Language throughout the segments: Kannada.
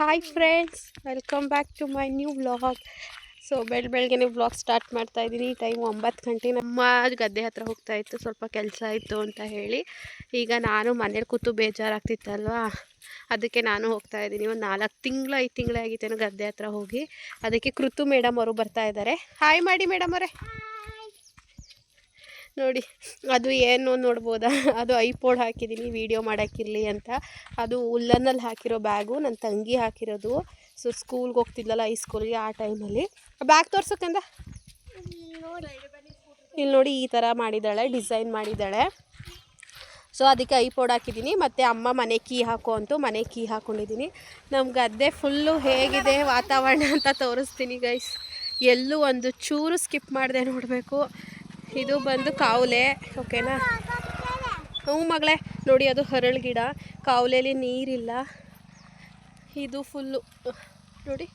Hi friends welcome back to my new vlog so ಬೆಳ ಬೆಳಗ್ಗೆ ವ್ಲಾಗ್ ಸ್ಟಾರ್ಟ್ ಮಾಡ್ತಾ ಇದ್ದೀನಿ. ಟೈಮ್ ಒಂಬತ್ತು ಗಂಟೆ. ನಮ್ಮ ಗದ್ದೆ ಹತ್ರ ಹೋಗ್ತಾ ಇತ್ತು. ಸ್ವಲ್ಪ ಕೆಲಸ ಇತ್ತು ಅಂತ ಹೇಳಿ. ಈಗ ನಾನು ಮನೇಲಿ ಕೂತು ಬೇಜಾರಾಗ್ತಿತ್ತಲ್ವಾ? ಅದಕ್ಕೆ ನಾನು ಹೋಗ್ತಾ ಇದ್ದೀನಿ. ಒಂದು ನಾಲ್ಕು ತಿಂಗಳು, ಐದು ತಿಂಗಳೇ ಆಗಿತ್ತೇನೋ ಗದ್ದೆ ಹತ್ರ ಹೋಗಿ. ಅದಕ್ಕೆ ಕೃತು ಮೇಡಮ್ ಅವರು ಬರ್ತಾ ಇದ್ದಾರೆ. ಹಾಯ್ ಮಾಡಿ ಮೇಡಮ್ ಅವರೇ. ನೋಡಿ, ಅದು ಏನು ನೋಡ್ಬೋದಾ? ಅದು ಐಪೋಡ್ ಹಾಕಿದ್ದೀನಿ ವೀಡಿಯೋ ಮಾಡೋಕ್ಕಿರಲಿ ಅಂತ. ಅದು ಉಲ್ಲನ್ನಲ್ಲಿ ಹಾಕಿರೋ ಬ್ಯಾಗು ನನ್ನ ತಂಗಿ ಹಾಕಿರೋದು. ಸೊ ಸ್ಕೂಲ್ಗೆ ಹೋಗ್ತಿದ್ಲಲ್ಲ ಐ ಸ್ಕೂಲ್ಗೆ ಆ ಟೈಮಲ್ಲಿ ಬ್ಯಾಗ್ ತೋರ್ಸೋಕ್ಕಂದ? ಇಲ್ಲಿ ನೋಡಿ, ಈ ಥರ ಮಾಡಿದ್ದಾಳೆ, ಡಿಸೈನ್ ಮಾಡಿದ್ದಾಳೆ. ಸೊ, ಅದಕ್ಕೆ ಐಪೋಡ್ ಹಾಕಿದ್ದೀನಿ ಮತ್ತು ಅಮ್ಮ ಮನೆ ಕೀ ಹಾಕು ಅಂತು, ಮನೆ ಕೀ ಹಾಕ್ಕೊಂಡಿದ್ದೀನಿ ನಮ್ಮ ಗದ್ದೆ ಫುಲ್ಲು ಹೇಗಿದೆ ವಾತಾವರಣ ಅಂತ ತೋರಿಸ್ತೀನಿ ಗೈಸ್ ಎಲ್ಲೂ ಒಂದು ಚೂರು ಸ್ಕಿಪ್ ಮಾಡಿದೆ ನೋಡಬೇಕು. ಇದು ಬಂದು ಕಾವಲೆ, ಓಕೆನಾ? ಹ್ಞೂ ಮಗಳೇ, ನೋಡಿ ಅದು ಹರಳು ಗಿಡ. ಕಾವಲೆಯಲ್ಲಿ ನೀರಿಲ್ಲ. ಇದು ಫುಲ್ಲು ನೋಡಿ.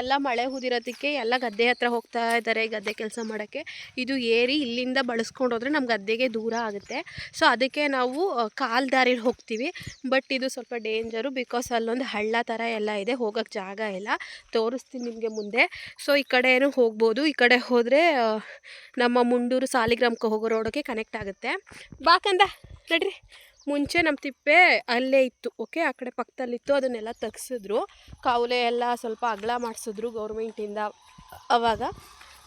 ಎಲ್ಲ ಮಳೆ ಹುದಿರೋದಕ್ಕೆ ಎಲ್ಲ ಗದ್ದೆ ಹತ್ರ ಹೋಗ್ತಾ ಇದ್ದಾರೆ ಗದ್ದೆ ಕೆಲಸ ಮಾಡೋಕ್ಕೆ. ಇದು ಏರಿ ಇಲ್ಲಿಂದ ಬಳಸ್ಕೊಂಡು ಹೋದರೆ ನಮ್ಮ ಗದ್ದೆಗೆ ದೂರ ಆಗುತ್ತೆ. ಸೊ ಅದಕ್ಕೆ ನಾವು ಕಾಲು ದಾರಿಲಿ ಹೋಗ್ತೀವಿ. ಬಟ್ ಇದು ಸ್ವಲ್ಪ ಡೇಂಜರು ಬಿಕಾಸ್ ಅಲ್ಲೊಂದು ಹಳ್ಳ ಥರ ಎಲ್ಲ ಇದೆ. ಹೋಗೋಕ್ಕೆ ಜಾಗ ಇಲ್ಲ. ತೋರಿಸ್ತೀನಿ ನಿಮಗೆ ಮುಂದೆ. ಸೊ ಈ ಕಡೆ ಏನು ಹೋಗ್ಬೋದು. ಈ ಕಡೆ ಹೋದರೆ ನಮ್ಮ ಮುಂಡೂರು ಸಾಲಿಗ್ರಾಮಕ್ಕೆ ಹೋಗೋ ರೋಡಕ್ಕೆ ಕನೆಕ್ಟ್ ಆಗುತ್ತೆ. ಬಾಕಂದ ನಡ್ರಿ. ಮುಂಚೆ ನಮ್ಮ ತಿಪ್ಪೆ ಅಲ್ಲೇ ಇತ್ತು ಓಕೆ ಆ ಕಡೆ ಪಕ್ಕದಲ್ಲಿತ್ತು ಅದನ್ನೆಲ್ಲ ತೆಗ್ಸಿದ್ರು. ಕಾವಲೆ ಎಲ್ಲ ಸ್ವಲ್ಪ ಅಗಲ ಮಾಡಿಸಿದ್ರು ಗೌರ್ಮೆಂಟಿಂದ ಅವಾಗ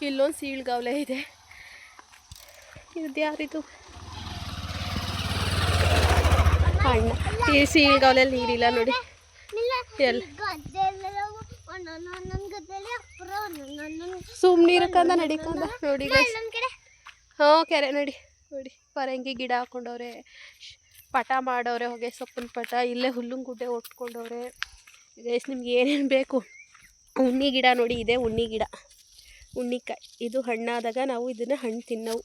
ಇಲ್ಲೊಂದು ಸೀಳ್ಗಾವಲೆ ಇದೆ. ಇದು ಯಾರಿದು? ಅಣ್ಣ. ಈ ಸೀಳ್ಗಾವಲೆಯಲ್ಲಿ ನೀರಿಲ್ಲ ನೋಡಿ. ಎಲ್ಲಿ ಸುಮ್ಮನೆ ಇರಕ್ಕಂದ ನಡಿಕಂದ ನೋಡಿ ಹಾಂ ಕೆರೆ ನಡಿ ನೋಡಿ. ಪರಂಗಿ ಗಿಡ ಹಾಕೊಂಡವ್ರೆ. ಪಟ ಮಾಡೋರೆ ಹೊಗೆ ಸೊಪ್ಪಿನ ಪಟ ಇಲ್ಲೇ ಹುಲ್ಲಿನ ಗುಡ್ಡೆ ಒಟ್ಕೊಂಡವ್ರೆ. ಗೈಸ್ ನಿಮ್ಗೆ ಏನೇನು ಬೇಕು? ಉಣ್ಣಿ ಗಿಡ ನೋಡಿ ಇದೆ ಉಣ್ಣಿ ಗಿಡ. ಉಣ್ಣಿಕಾಯಿ. ಇದು ಹಣ್ಣಾದಾಗ ನಾವು ಇದನ್ನು ಹಣ್ಣು ತಿನ್ನವು.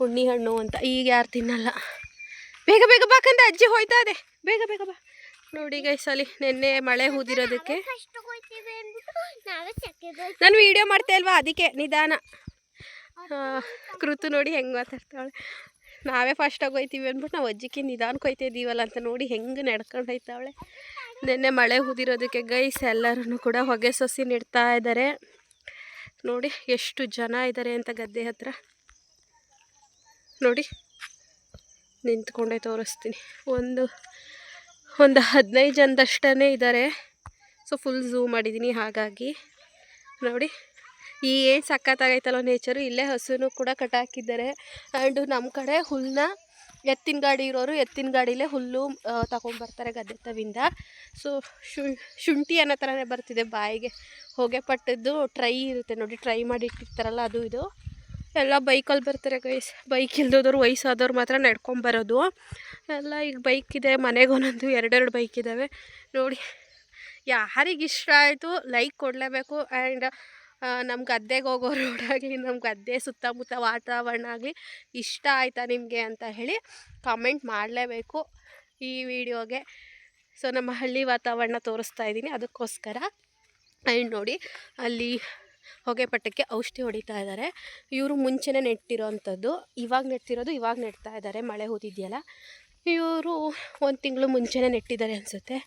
ಉಣ್ಣಿ ಹಣ್ಣು ಅಂತ. ಈಗ ಯಾರು ತಿನ್ನಲ್ಲ? ಬೇಗ ಬೇಗ ಬಾಕಂದ ಅಜ್ಜಿ ಹೋಯ್ತಾ ಇದೆ. ಬೇಗ ಬೇಗ ಬಾ. ನೋಡಿ ಗೈಸ್ ಅಲ್ಲಿ ನಿನ್ನೆ ಮಳೆ ಹೂದಿರೋದಕ್ಕೆ. ನಾನು ವಿಡಿಯೋ ಮಾಡ್ತಾ ಇಲ್ವಾ? ಅದಕ್ಕೆ ನಿಧಾನ. ಕೃತು ನೋಡಿ ಹೆಂಗೆ ಮಾತಾಡ್ತಾಳೆ. ನಾವೇ ಫಸ್ಟಾಗಿ ಹೋಯ್ತೀವಿ ಅಂದ್ಬಿಟ್ಟು ನಾವು ಅಜ್ಜಿಗೆ ನಿಧಾನಕ್ಕೆ ಹೋಯ್ತಾ ಇದ್ದೀವಲ್ಲ ಅಂತ ನೋಡಿ ಹೆಂಗೆ ನಡ್ಕೊಂಡು ಹೋಯ್ತಾವಳೆ. ನಿನ್ನೆ ಮಳೆ ಹುದಿರೋದಕ್ಕೆ ಗೈಸ್ ಎಲ್ಲರೂ ಕೂಡ ಹೊಗೆ ಸೊಸಿ ನೆಡ್ತಾ ಇದ್ದಾರೆ ನೋಡಿ ಎಷ್ಟು ಜನ ಇದ್ದಾರೆ ಅಂತ ಗದ್ದೆ ಹತ್ರ. ನೋಡಿ ನಿಂತ್ಕೊಂಡೆ ತೋರಿಸ್ತೀನಿ. ಒಂದು ಒಂದು ಹದಿನೈದು ಜನದಷ್ಟೇ ಇದ್ದಾರೆ ಸೊ ಫುಲ್ ಝೂ ಮಾಡಿದ್ದೀನಿ ಹಾಗಾಗಿ. ನೋಡಿ. ಈ ಏನು ಸಖತ್ತಾಗೈತಲ್ಲ ನೇಚರು ಇಲ್ಲೇ ಹಸುನು ಕೂಡ ಕಟ್ಟಾಕಿದ್ದಾರೆ ಆ್ಯಂಡು ನಮ್ಮ ಕಡೆ ಹುಲ್ಲನ್ನ ಎತ್ತಿನ ಗಾಡಿ ಇರೋರು ಎತ್ತಿನ ಗಾಡಿಲೇ ಹುಲ್ಲು ತಗೊಂಡ್ಬರ್ತಾರೆ ಗದ್ದೆ ತವಿಂದ ಸೊ ಶುಂಠಿ ಅನ್ನೋ ಥರನೇ ಬರ್ತಿದೆ ಬಾಯಿಗೆ. ಹೊಗೆ ಪಟ್ಟದ್ದು ಟ್ರೈ ಇರುತ್ತೆ ನೋಡಿ ಟ್ರೈ ಮಾಡಿ ಇಟ್ಟಿರ್ತಾರಲ್ಲ ಅದು ಇದು. ಎಲ್ಲ ಬೈಕಲ್ಲಿ ಬರ್ತಾರೆ ಗೈಸ್ ಬೈಕ್ ಇಲ್ದೋದವ್ರು, ವಯಸ್ಸಾದವ್ರು ಮಾತ್ರ ನಡ್ಕೊಂಬರೋದು ಎಲ್ಲ ಈಗ ಬೈಕ್ ಇದೆ, ಮನೆಗೆ ಒಂದೊಂದು ಎರಡೆರಡು ಬೈಕ್ ಇದ್ದಾವೆ ನೋಡಿ, ಯಾರಿಗೆ ಇಷ್ಟ ಆಯಿತು ಲೈಕ್ ಕೊಡಲೇಬೇಕು. ಆ್ಯಂಡ್ ನಮ್ಮ ಗದ್ದೆಗೆ ಹೋಗೋ ರೋಡಾಗಲಿ ನಮ್ಮ ಗದ್ದೆ ಸುತ್ತಮುತ್ತ ವಾತಾವರಣ ಆಗಲಿ ಇಷ್ಟ ಆಯಿತಾ ನಿಮಗೆ ಅಂತ ಹೇಳಿ ಕಾಮೆಂಟ್ ಮಾಡಲೇಬೇಕು ಈ ವಿಡಿಯೋಗೆ. ಸೊ ನಮ್ಮ ಹಳ್ಳಿ ವಾತಾವರಣ ತೋರಿಸ್ತಾ ಇದ್ದೀನಿ. ಅದಕ್ಕೋಸ್ಕರ ಆ್ಯಂಡ್ ನೋಡಿ, ಅಲ್ಲಿ ಹೊಗೆ ಪಟ್ಟಕ್ಕೆ ಔಷಧಿ ಹೊಡಿತಾ ಇದ್ದಾರೆ ಇವರು ಮುಂಚೆನೇ ನೆಟ್ಟಿರೋ ಅಂಥದ್ದು ಇವಾಗ ನೆಟ್ಟಿರೋದು ಇವಾಗ ನೆಡ್ತಾ ಇದ್ದಾರೆ ಮಳೆ ಹೋದಿದೆಯಲ್ಲ. ಇವರು ಒಂದು ತಿಂಗಳು ಮುಂಚೆನೇ ನೆಟ್ಟಿದ್ದಾರೆ ಅನಿಸುತ್ತೆ.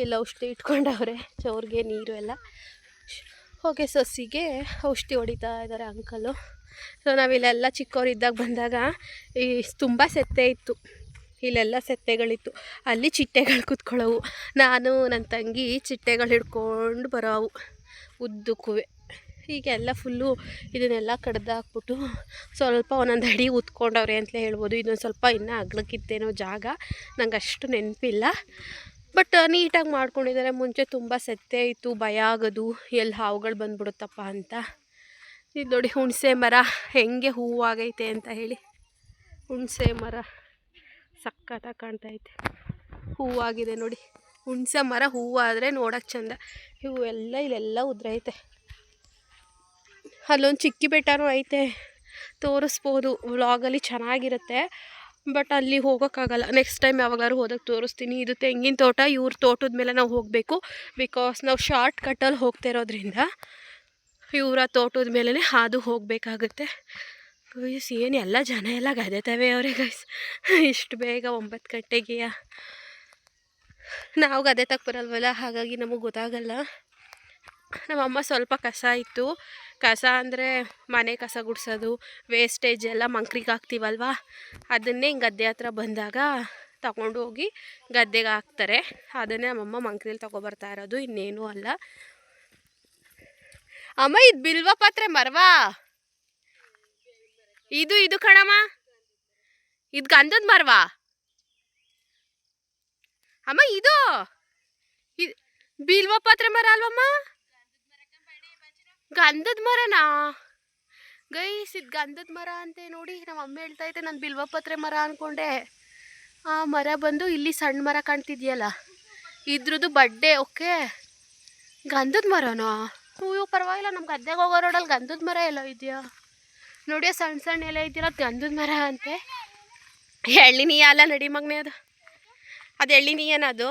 ಇಲ್ಲಿ ಔಷಧಿ ಇಟ್ಕೊಂಡವ್ರೆ. ಚೌರ್ಗೆ ನೀರು ಎಲ್ಲ. ಹೊಗೆ ಸೊಸಿಗೆ ಔಷಧಿ ಹೊಡಿತಾ ಇದ್ದಾರೆ ಅಂಕಲು. ಸೊ ನಾವಿಲ್ಲೆಲ್ಲ ಚಿಕ್ಕವರಿದ್ದಾಗ ಬಂದಾಗ ಈ ತುಂಬ ಸೆತ್ತೆ ಇತ್ತು. ಇಲ್ಲೆಲ್ಲ ಸೆತ್ತೆಗಳಿತ್ತು. ಅಲ್ಲಿ ಚಿಟ್ಟೆಗಳು ಕೂತ್ಕೊಳ್ಳೋವು. ನಾನು ನನ್ನ ತಂಗಿ ಚಿಟ್ಟೆಗಳು ಹಿಡ್ಕೊಂಡು ಬರೋವು. ಉದ್ದಕ್ಕುವೆ ಹೀಗೆಲ್ಲ ಫುಲ್ಲು ಇದನ್ನೆಲ್ಲ ಕಡ್ದಾಕ್ಬಿಟ್ಟು ಸ್ವಲ್ಪ ಒಂದೊಂದು ಅಡಿ ಉತ್ಕೊಂಡವ್ರೆ ಅಂತಲೇ ಹೇಳ್ಬೋದು. ಇದೊಂದು ಸ್ವಲ್ಪ ಇನ್ನೂ ಅಗ್ಲಕ್ಕಿತ್ತೇನೋ ಜಾಗ. ನಂಗೆ ಅಷ್ಟು ನೆನಪಿಲ್ಲ. ಬಟ್ ನೀಟಾಗಿ ಮಾಡ್ಕೊಂಡಿದ್ದಾರೆ. ಮುಂಚೆ ತುಂಬ ಸೆತ್ತೆ ಇತ್ತು, ಭಯ ಆಗೋದು ಎಲ್ಲಿ ಹಾವುಗಳು ಬಂದ್ಬಿಡುತ್ತಪ್ಪ ಅಂತ. ಇದು ನೋಡಿ ಹುಣಸೆ ಮರ, ಹೆಂಗೆ ಹೂವಾಗೈತೆ ಅಂತ ಹೇಳಿ. ಹುಣಸೆ ಮರ ಸಕ್ಕತ್ತಾಗಿ ಕಾಣ್ತೈತೆ. ಹೂವಾಗಿದೆ ನೋಡಿ. ಹುಣಸೆ ಮರ ಹೂವಾದರೆ ನೋಡೋಕ್ಕೆ ಚಂದ. ಇವು ಎಲ್ಲ ಇಲ್ಲೆಲ್ಲ ಉದ್ರೈತೆ. ಅಲ್ಲೊಂದು ಚಿಕ್ಕಿ ಬೆಟ್ಟನೂ ಐತೆ. ತೋರಿಸ್ಬೋದು. ವ್ಲಾಗಲ್ಲಿ ಚೆನ್ನಾಗಿರುತ್ತೆ. ಬಟ್ ಅಲ್ಲಿ ಹೋಗೋಕ್ಕಾಗಲ್ಲ. ನೆಕ್ಸ್ಟ್ ಟೈಮ್ ಯಾವಾಗಾದ್ರು ಹೋದಾಗ ತೋರಿಸ್ತೀನಿ. ಇದು ತೆಂಗಿನ ತೋಟ, ಇವ್ರ ತೋಟದ ಮೇಲೆ ನಾವು ಹೋಗಬೇಕು. ಬಿಕಾಸ್ ನಾವು ಶಾರ್ಟ್ ಕಟ್ಟಲ್ಲಿ ಹೋಗ್ತಾ ಇರೋದ್ರಿಂದ ಇವರ ತೋಟದ ಮೇಲೇ ಹಾದು ಹೋಗಬೇಕಾಗುತ್ತೆ. ಗೈಸ್ ಏನು ಎಲ್ಲ ಜನ ಎಲ್ಲ ಗದೆತವೆ ಅವರೇ ಗೈಸ್ ಇಷ್ಟು ಬೇಗ ಒಂಬತ್ತು ಗಂಟೆಗೆಯ. ನಾವು ಗದೆ ತಕ್ಕ ಬರಲ್ವಲ್ಲ? ಹಾಗಾಗಿ ನಮಗೆ ಗೊತ್ತಾಗಲ್ಲ. ನಮ್ಮಮ್ಮ ಸ್ವಲ್ಪ ಕಸ ಇತ್ತು. ಕಸ ಅಂದರೆ ಮನೆ ಕಸ ಗುಡಿಸೋದು ವೇಸ್ಟೇಜ್ ಎಲ್ಲ ಮಂಕ್ರಿಗೆ ಹಾಕ್ತೀವಲ್ವ? ಅದನ್ನೇ ಹಿಂಗೆ ಗದ್ದೆ ಹತ್ರ ಬಂದಾಗ ತಗೊಂಡು ಹೋಗಿ ಗದ್ದೆಗೆ ಹಾಕ್ತಾರೆ. ಅದನ್ನೇ ನಮ್ಮಮ್ಮ ಮಂಕ್ರಿಲಿ ತಗೊಬರ್ತಾ ಇರೋದು, ಇನ್ನೇನೂ ಅಲ್ಲ. ಅಮ್ಮ, ಇದು ಬಿಲ್ವ ಪಾತ್ರೆ ಮರವಾ? ಇದು ಇದು ಕಣಮ್ಮ. ಇದು ಗಂಧದ ಮರವಾ? ಅಮ್ಮ ಇದು ಬಿಲ್ವ ಪಾತ್ರೆ ಮರ ಅಲ್ವಮ್ಮ? ಗಂಧದ ಮರನಾ? ಗೈಸ್ ಇದು ಗಂಧದ ಮರ ಅಂತೆ ನೋಡಿ ನಮ್ಮ ಅಮ್ಮ ಹೇಳ್ತಾ ಇದ್ದೆ, ನಾನು ಬಿಲ್ವಪತ್ರೆ ಮರ ಅನ್ಕೊಂಡೆ. ಆ ಮರ ಬಂದು ಇಲ್ಲಿ ಸಣ್ಣ ಮರ ಕಾಣ್ತಿದ್ಯಲ್ಲ ಇದ್ರದ್ದು ಬಡ್ಡೆ, ಓಕೆ? ಗಂಧದ ಮರನಾ? ಅಯ್ಯೋ, ಪರವಾಗಿಲ್ಲ ನಮ್ಮ ಗದ್ದೆಗೆ ಹೋಗೋ ರೋಡಲ್ಲಿ ಗಂಧದ ಮರ ಎಲ್ಲ ಇದೆಯಾ? ನೋಡಿ ಸಣ್ಣ ಸಣ್ಣ ಎಲ್ಲ ಇದೆಯಲ್ಲ ಗಂಧದ ಮರ ಅಂತೆ. ಎಳ್ಳಿನೀಯ ಅಲ್ಲ, ನಡಿ ಮಗನೇ ಅದು. ಅದು ಎಳ್ಳಿನೀಯನ ಅದು?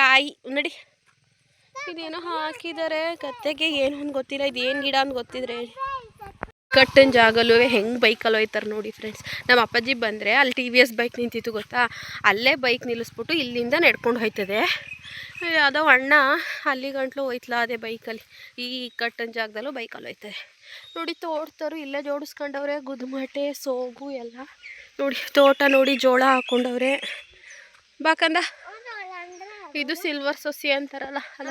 ಕಾಯಿ, ನಡಿ. ಇದೇನೋ ಹಾಕಿದ್ದಾರೆ, ಕತ್ತೆಗೆ ಏನು ಅಂತ ಗೊತ್ತಿಲ್ಲ ಇದು ಏನು ಗಿಡ ಅಂತ ಗೊತ್ತಿದ್ರೆ. ಕಟ್ಟನ್ ಜಾಗಲ್ಲೂ ಹೆಂಗೆ ಬೈಕಲ್ಲಿ ಹೋಯ್ತಾರೆ ನೋಡಿ ಫ್ರೆಂಡ್ಸ್ ನಮ್ಮ ಅಪ್ಪಾಜಿ ಬಂದರೆ ಅಲ್ಲಿ ಟಿ ವಿ ಎಸ್ ಬೈಕ್ ನಿಂತಿತ್ತು ಗೊತ್ತಾ? ಅಲ್ಲೇ ಬೈಕ್ ನಿಲ್ಲಿಸ್ಬಿಟ್ಟು ಇಲ್ಲಿಂದ ನಡ್ಕೊಂಡು ಹೋಯ್ತದೆ. ಯಾವುದೋ ಅಣ್ಣ ಅಲ್ಲಿ ಗಂಟ್ಲು ಹೋಯ್ತಲ್ಲ ಅದೇ ಬೈಕಲ್ಲಿ ಈ ಕಟ್ಟನ್ ಜಾಗದಲ್ಲೂ ಬೈಕಲ್ಲಿ ಹೋಯ್ತದೆ. ನೋಡಿ ತೋಟದವರು ಇಲ್ಲೇ ಜೋಡಿಸ್ಕೊಂಡವ್ರೆ, ಗುದ್ಮಟೆ, ಸೋಗು ಎಲ್ಲ. ನೋಡಿ ತೋಟ ನೋಡಿ ಜೋಳ ಹಾಕ್ಕೊಂಡವ್ರೆ ಬಾಕಂದ ಇದು ಸಿಲ್ವರ್ ಸೊಸಿ ಅಂತಾರಲ್ಲ, ಅಲ್ಲ.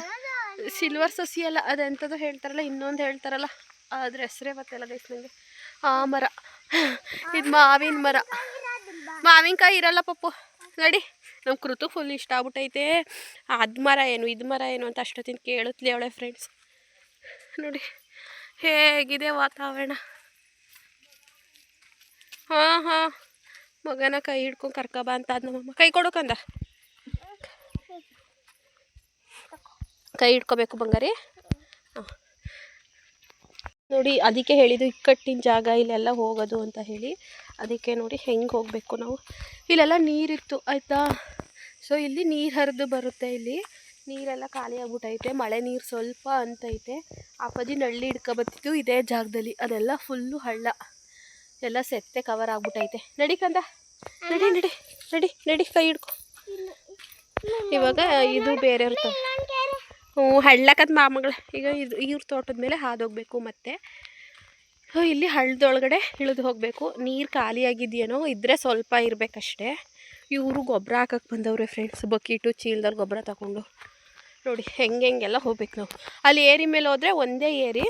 ಸಿಲ್ವರ್ ಸೊಸಿ ಅಲ್ಲ ಅದೆಂಥದ್ದು ಹೇಳ್ತಾರಲ್ಲ, ಇನ್ನೊಂದು ಹೇಳ್ತಾರಲ್ಲ. ಅದ್ರ ಹೆಸರೇ ಗೊತ್ತಿಲ್ಲ ಗೈಸ್ ನನಗೆ ಆ ಮರ. ಇದು ಮಾವಿನ ಮರ. ಮಾವಿನಕಾಯಿ ಇರಲ್ಲ ಪಪ್ಪು. ನಡಿ. ನಮ್ಮ ಕೃತು ಫುಲ್ ಇಷ್ಟ ಆಗ್ಬಿಟ್ಟೈತೆ. ಅದು ಮರ ಏನು, ಇದು ಮರ ಏನು ಅಂತ ಅಷ್ಟೊತ್ತಿನ ಕೇಳುತ್ತಲಿ ಅವಳೆ ಫ್ರೆಂಡ್ಸ್ ನೋಡಿ, ಹೇಗಿದೆ ವಾತಾವರಣ? ಹಾಂ ಹಾಂ. ಮಗನ ಕೈ ಹಿಡ್ಕೊಂಡು ಕರ್ಕಬಾ ಅಂತ ಅದ್ ನಮ್ಮಮ್ಮ ಕೈ ಕೊಡೋಕಂದ ಕೈ ಹಿಡ್ಕೋಬೇಕು ಬಂಗಾರಿ ಹಾಂ ನೋಡಿ ಅದಕ್ಕೆ ಹೇಳಿದ್ದು ಇಕ್ಕಟ್ಟಿನ ಜಾಗ ಇಲ್ಲೆಲ್ಲ ಹೋಗೋದು ಅಂತ ಹೇಳಿ ಅದಕ್ಕೆ ನೋಡಿ ಹೆಂಗೆ ಹೋಗಬೇಕು ನಾವು ಇಲ್ಲೆಲ್ಲ ನೀರಿತ್ತು ಆಯಿತಾ ಸೊ ಇಲ್ಲಿ ನೀರು ಹರಿದು ಬರುತ್ತೆ ಇಲ್ಲಿ ನೀರೆಲ್ಲ ಖಾಲಿ ಆಗ್ಬಿಟ್ಟೈತೆ ಮಳೆ ನೀರು ಸ್ವಲ್ಪ ಅಂತೈತೆ ಅಪ್ಪಾಜಿ ನಳ್ಳಿ ಹಿಡ್ಕೊಬತ್ತಿತ್ತು ಇದೇ ಜಾಗದಲ್ಲಿ ಅದೆಲ್ಲ ಫುಲ್ಲು ಹಳ್ಳ ಎಲ್ಲ ಸೆತ್ತೆ ಕವರ್ ಆಗ್ಬಿಟ್ಟೈತೆ ನಡಿ ಕಂದ ನಡಿ ನಡಿ ನಡಿ ನಡಿ ಕೈ ಹಿಡ್ಕೊ ಇವಾಗ ಇದು ಬೇರೆ ಇರ್ತವೆ ಹ್ಞೂ ಮಾಮಗಳು, ಈಗ ಇದು ಇವ್ರ ತೋಟದ ಮೇಲೆ ಹಾದೋಗ್ಬೇಕು ಮತ್ತೆ. ಇಲ್ಲಿ ಹಳ್ಳದೊಳಗಡೆ ಇಳಿದು ಹೋಗಬೇಕು. ನೀರು ಖಾಲಿಯಾಗಿದೆಯೇನೋ ಇದ್ದರೆ ಸ್ವಲ್ಪ ಇರಬೇಕಷ್ಟೇ. ಇವರು ಗೊಬ್ಬರ ಹಾಕಕ್ಕೆ ಬಂದವ್ರೆ ಫ್ರೆಂಡ್ಸ್ ಬಕೀಟು ಚೀಲದಲ್ಲಿ ಗೊಬ್ಬರ ತಗೊಂಡು. ನೋಡಿ, ಹೆಂಗೆ ಹೆಂಗೆಲ್ಲ ಹೋಗ್ಬೇಕು ನಾವು. ಅಲ್ಲಿ ಏರಿ ಮೇಲೆ ಹೋದರೆ ಒಂದೇ ಏರಿ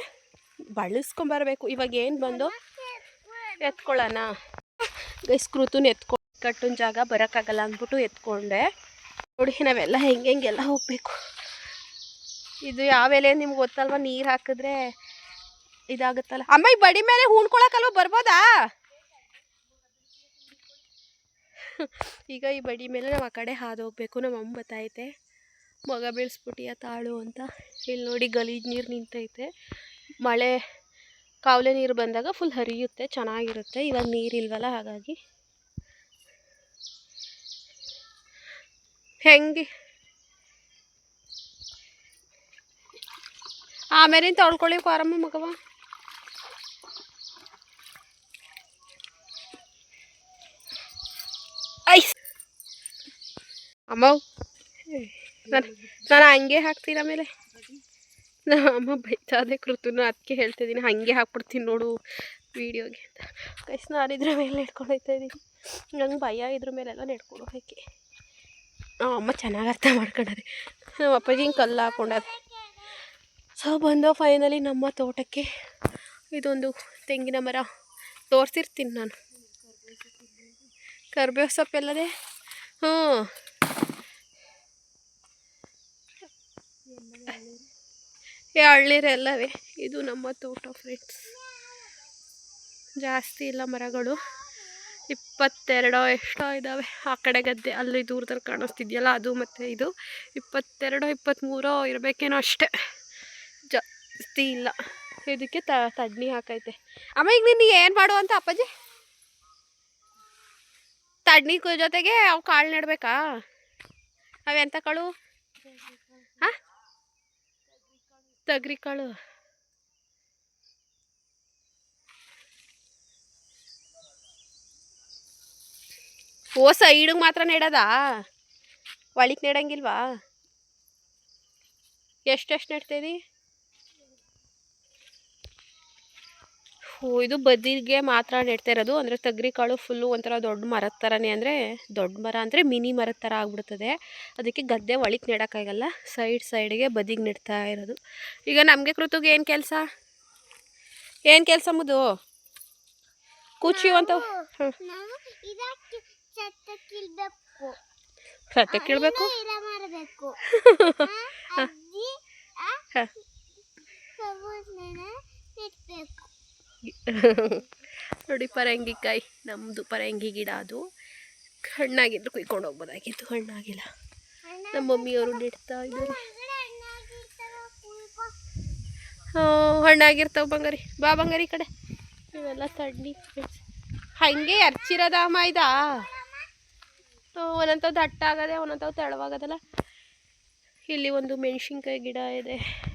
ಬಳಸ್ಕೊಂಬರ್ಬೇಕು ಇವಾಗ ಏನು ಬಂದು? ಎತ್ಕೊಳ್ಳೋಣ. ಗೈಸ್ಕೃತನ ಎತ್ಕೊ, ಕಟ್ಟಿನ ಜಾಗ ಬರೋಕ್ಕಾಗಲ್ಲ ಅಂದ್ಬಿಟ್ಟು ಎತ್ಕೊಂಡೆ. ನೋಡಿ, ನಾವೆಲ್ಲ ಹೆಂಗೆ ಹೆಂಗೆಲ್ಲ ಹೋಗಬೇಕು. ಇದು ಯಾವ ಎಲೆ ನಿಮ್ಗೆ ಗೊತ್ತಲ್ವ? ನೀರು ಹಾಕಿದ್ರೆ ಇದಾಗುತ್ತಲ್ಲ. ಅಮ್ಮ ಈ ಬಡಿ ಮೇಲೆ ಹೂಣ್ಕೊಳಕಲ್ವ ಬರ್ಬೋದಾ? ಈಗ ಈ ಬಡಿ ಮೇಲೆ ನಾವು ಆ ಕಡೆ ಹಾದು ಹೋಗ್ಬೇಕು. ನಮ್ಮ ಅಮ್ಮ ಬತ್ತೈತೆ. ಮಗ ಬೀಳ್ಸ್ಬಿಟ್ಟಿಯ ತಾಳು ಅಂತ. ಇಲ್ಲಿ ನೋಡಿ ಗಲೀಜು ನೀರು ನಿಂತೈತೆ. ಮಳೆ ಕಾವಲೆ ನೀರು ಬಂದಾಗ ಫುಲ್ ಹರಿಯುತ್ತೆ ಚೆನ್ನಾಗಿರುತ್ತೆ. ಇವಾಗ ನೀರಿಲ್ವಲ್ಲ ಹಾಗಾಗಿ. ಹೆಂಗೆ? ಆಮೇಲೆ ತೊಳ್ಕೊಳ್ಳಿ ಆರಾಮ ಮಗವ. ಐಸ್. ಅಮ್ಮ, ನಾನು ನಾನು ಹಂಗೆ ಹಾಕ್ತೀನಿ ಆಮೇಲೆ. ನಮ್ಮ ಅಮ್ಮ ಬೈತಾದೆ ಕೃತುನು ಅದಕ್ಕೆ ಹೇಳ್ತಿದ್ದೀನಿ ಹಾಗೆ ಹಾಕ್ಬಿಡ್ತೀನಿ ನೋಡು ವೀಡಿಯೋಗೆ ಅಂತ. ಕೈಸ್ ನಾನು ಇದ್ರ ಮೇಲೆ ಇಟ್ಕೊಂಡು ಹೋಗ್ತಾ ಇದ್ದೀನಿ ನಂಗೆ ಭಯ ಇದ್ರ ಮೇಲೆಲ್ಲ ನಡ್ಕೊಂಡು ಹೋಗಿ ಅಮ್ಮ ಚೆನ್ನಾಗಿ ಅರ್ಥ ಮಾಡ್ಕೊಂಡದೆ ನಮ್ಮ ಅಪ್ಪಾಜಿ ಹಿಂಗೆ ಕಲ್ಲು ಹಾಕೊಂಡದೆ ಸೊ, ಬಂದೋ ಫೈನಲಿ ನಮ್ಮ ತೋಟಕ್ಕೆ ಇದೊಂದು ತೆಂಗಿನ ಮರ ತೋರಿಸಿರ್ತೀನಿ ನಾನು. ಕರ್ಬೇವು ಸೊಪ್ಪೆಲ್ಲದೆ ಹ್ಞೂ. ಎಳ್ನೀರೆಲ್ಲವೇ ಇದು ನಮ್ಮ ತೋಟ ಫ್ರೆಂಡ್ಸ್ ಜಾಸ್ತಿ ಇಲ್ಲ ಮರಗಳು. ಇಪ್ಪತ್ತೆರಡೋ ಎಷ್ಟೋ ಇದ್ದಾವೆ ಆ ಕಡೆ ಗದ್ದೆ ಅಲ್ಲಿ ದೂರದಲ್ಲಿ ಕಾಣಿಸ್ತಿದ್ಯಲ್ಲ ಅದು ಮತ್ತು ಇದು. ಇಪ್ಪತ್ತೆರಡೋ, ಇಪ್ಪತ್ತ್ಮೂರೋ ಇರಬೇಕೇನೋ ಅಷ್ಟೇ. ಜಾಸ್ತಿ ಇಲ್ಲ. ಇದಕ್ಕೆ ತ, ತಡ್ನಿ ಹಾಕೈತೆ. ಅಮ್ಮ, ಈಗ ನೀನು ಏನು ಮಾಡು ಅಂತ ಅಪ್ಪಾಜಿ? ತಡ್ನಿ ಜೊತೆಗೆ ಅವು ಕಾಳು ನೆಡ್ಬೇಕಾ? ಅವೆಂಥ ಕಾಳು? ಹಾಂ? ತಗ್ರಿ ಕಾಳು. ಓ ಸೈಡಿಗೆ ಮಾತ್ರ ನೆಡೋದಾ? ಒಳಿಕ್ ನೆಡಂಗಿಲ್ವಾ? ಎಷ್ಟೆಷ್ಟು ನೆಡ್ತೀರಿ ಇದು ಬದಿಗೆ ಮಾತ್ರ ನೆಡ್ತಾ ಇರೋದು. ಅಂದರೆ ತಗ್ರಿ ಕಾಳು ಫುಲ್ಲು ಒಂಥರ ದೊಡ್ಡ ಮರದ ಥರನೇ ಅಂದರೆ ದೊಡ್ಡ ಮರ ಅಂದರೆ ಮಿನಿ ಮರದ ಥರ ಆಗ್ಬಿಡ್ತದೆ. ಅದಕ್ಕೆ ಗದ್ದೆ ಒಳಿಕ್ ನೆಡೋಕ್ಕಾಗಲ್ಲ. ಸೈಡ್ ಸೈಡ್ಗೆ ಬದಿಗೆ ನೆಡ್ತಾ ಇರೋದು. ಈಗ ನಮಗೆ ಕೃತುಗೆ ಏನು ಕೆಲಸ? ಏನು ಕೆಲಸ ಮುದು ಕೂಚಿ ಅಂತ ಇರ ಮಾಡಬೇಕು ಅಜ್ಜಿ ಹ. ನೋಡಿ, ಪರಂಗಿಕಾಯಿ. ನಮ್ಮದು ಪರಂಗಿ ಗಿಡ ಅದು. ಹಣ್ಣಾಗಿದ್ರು ಕುಯ್ಕೊಂಡು ಹೋಗ್ಬೋದಾಗಿತ್ತು. ಹಣ್ಣಾಗಿಲ್ಲ. ನಮ್ಮ ಮಮ್ಮಿಯವರು ನೆಡ್ತಾ ಇದ್ದಾರೆ. ಹ್ಞೂ ಹಣ್ಣಾಗಿರ್ತಾವೆ ಬಂಗಾರಿ. ಬಾ ಬಂಗಾರಿ ಕಡೆ. ಇವೆಲ್ಲ ತಣ್ಣಿ ಹಂಗೆ ಅರ್ಚಿರೋದಮ್ಮ ಇದಾ ಒಂದೊಂಥವು ದಟ್ಟ ಆಗದೆ ಒಂದೊಂಥವು ತೆಳವಾಗದಲ್ಲ. ಇಲ್ಲಿ ಒಂದು ಮೆಣಸಿನ್ಕಾಯಿ ಗಿಡ ಇದೆ.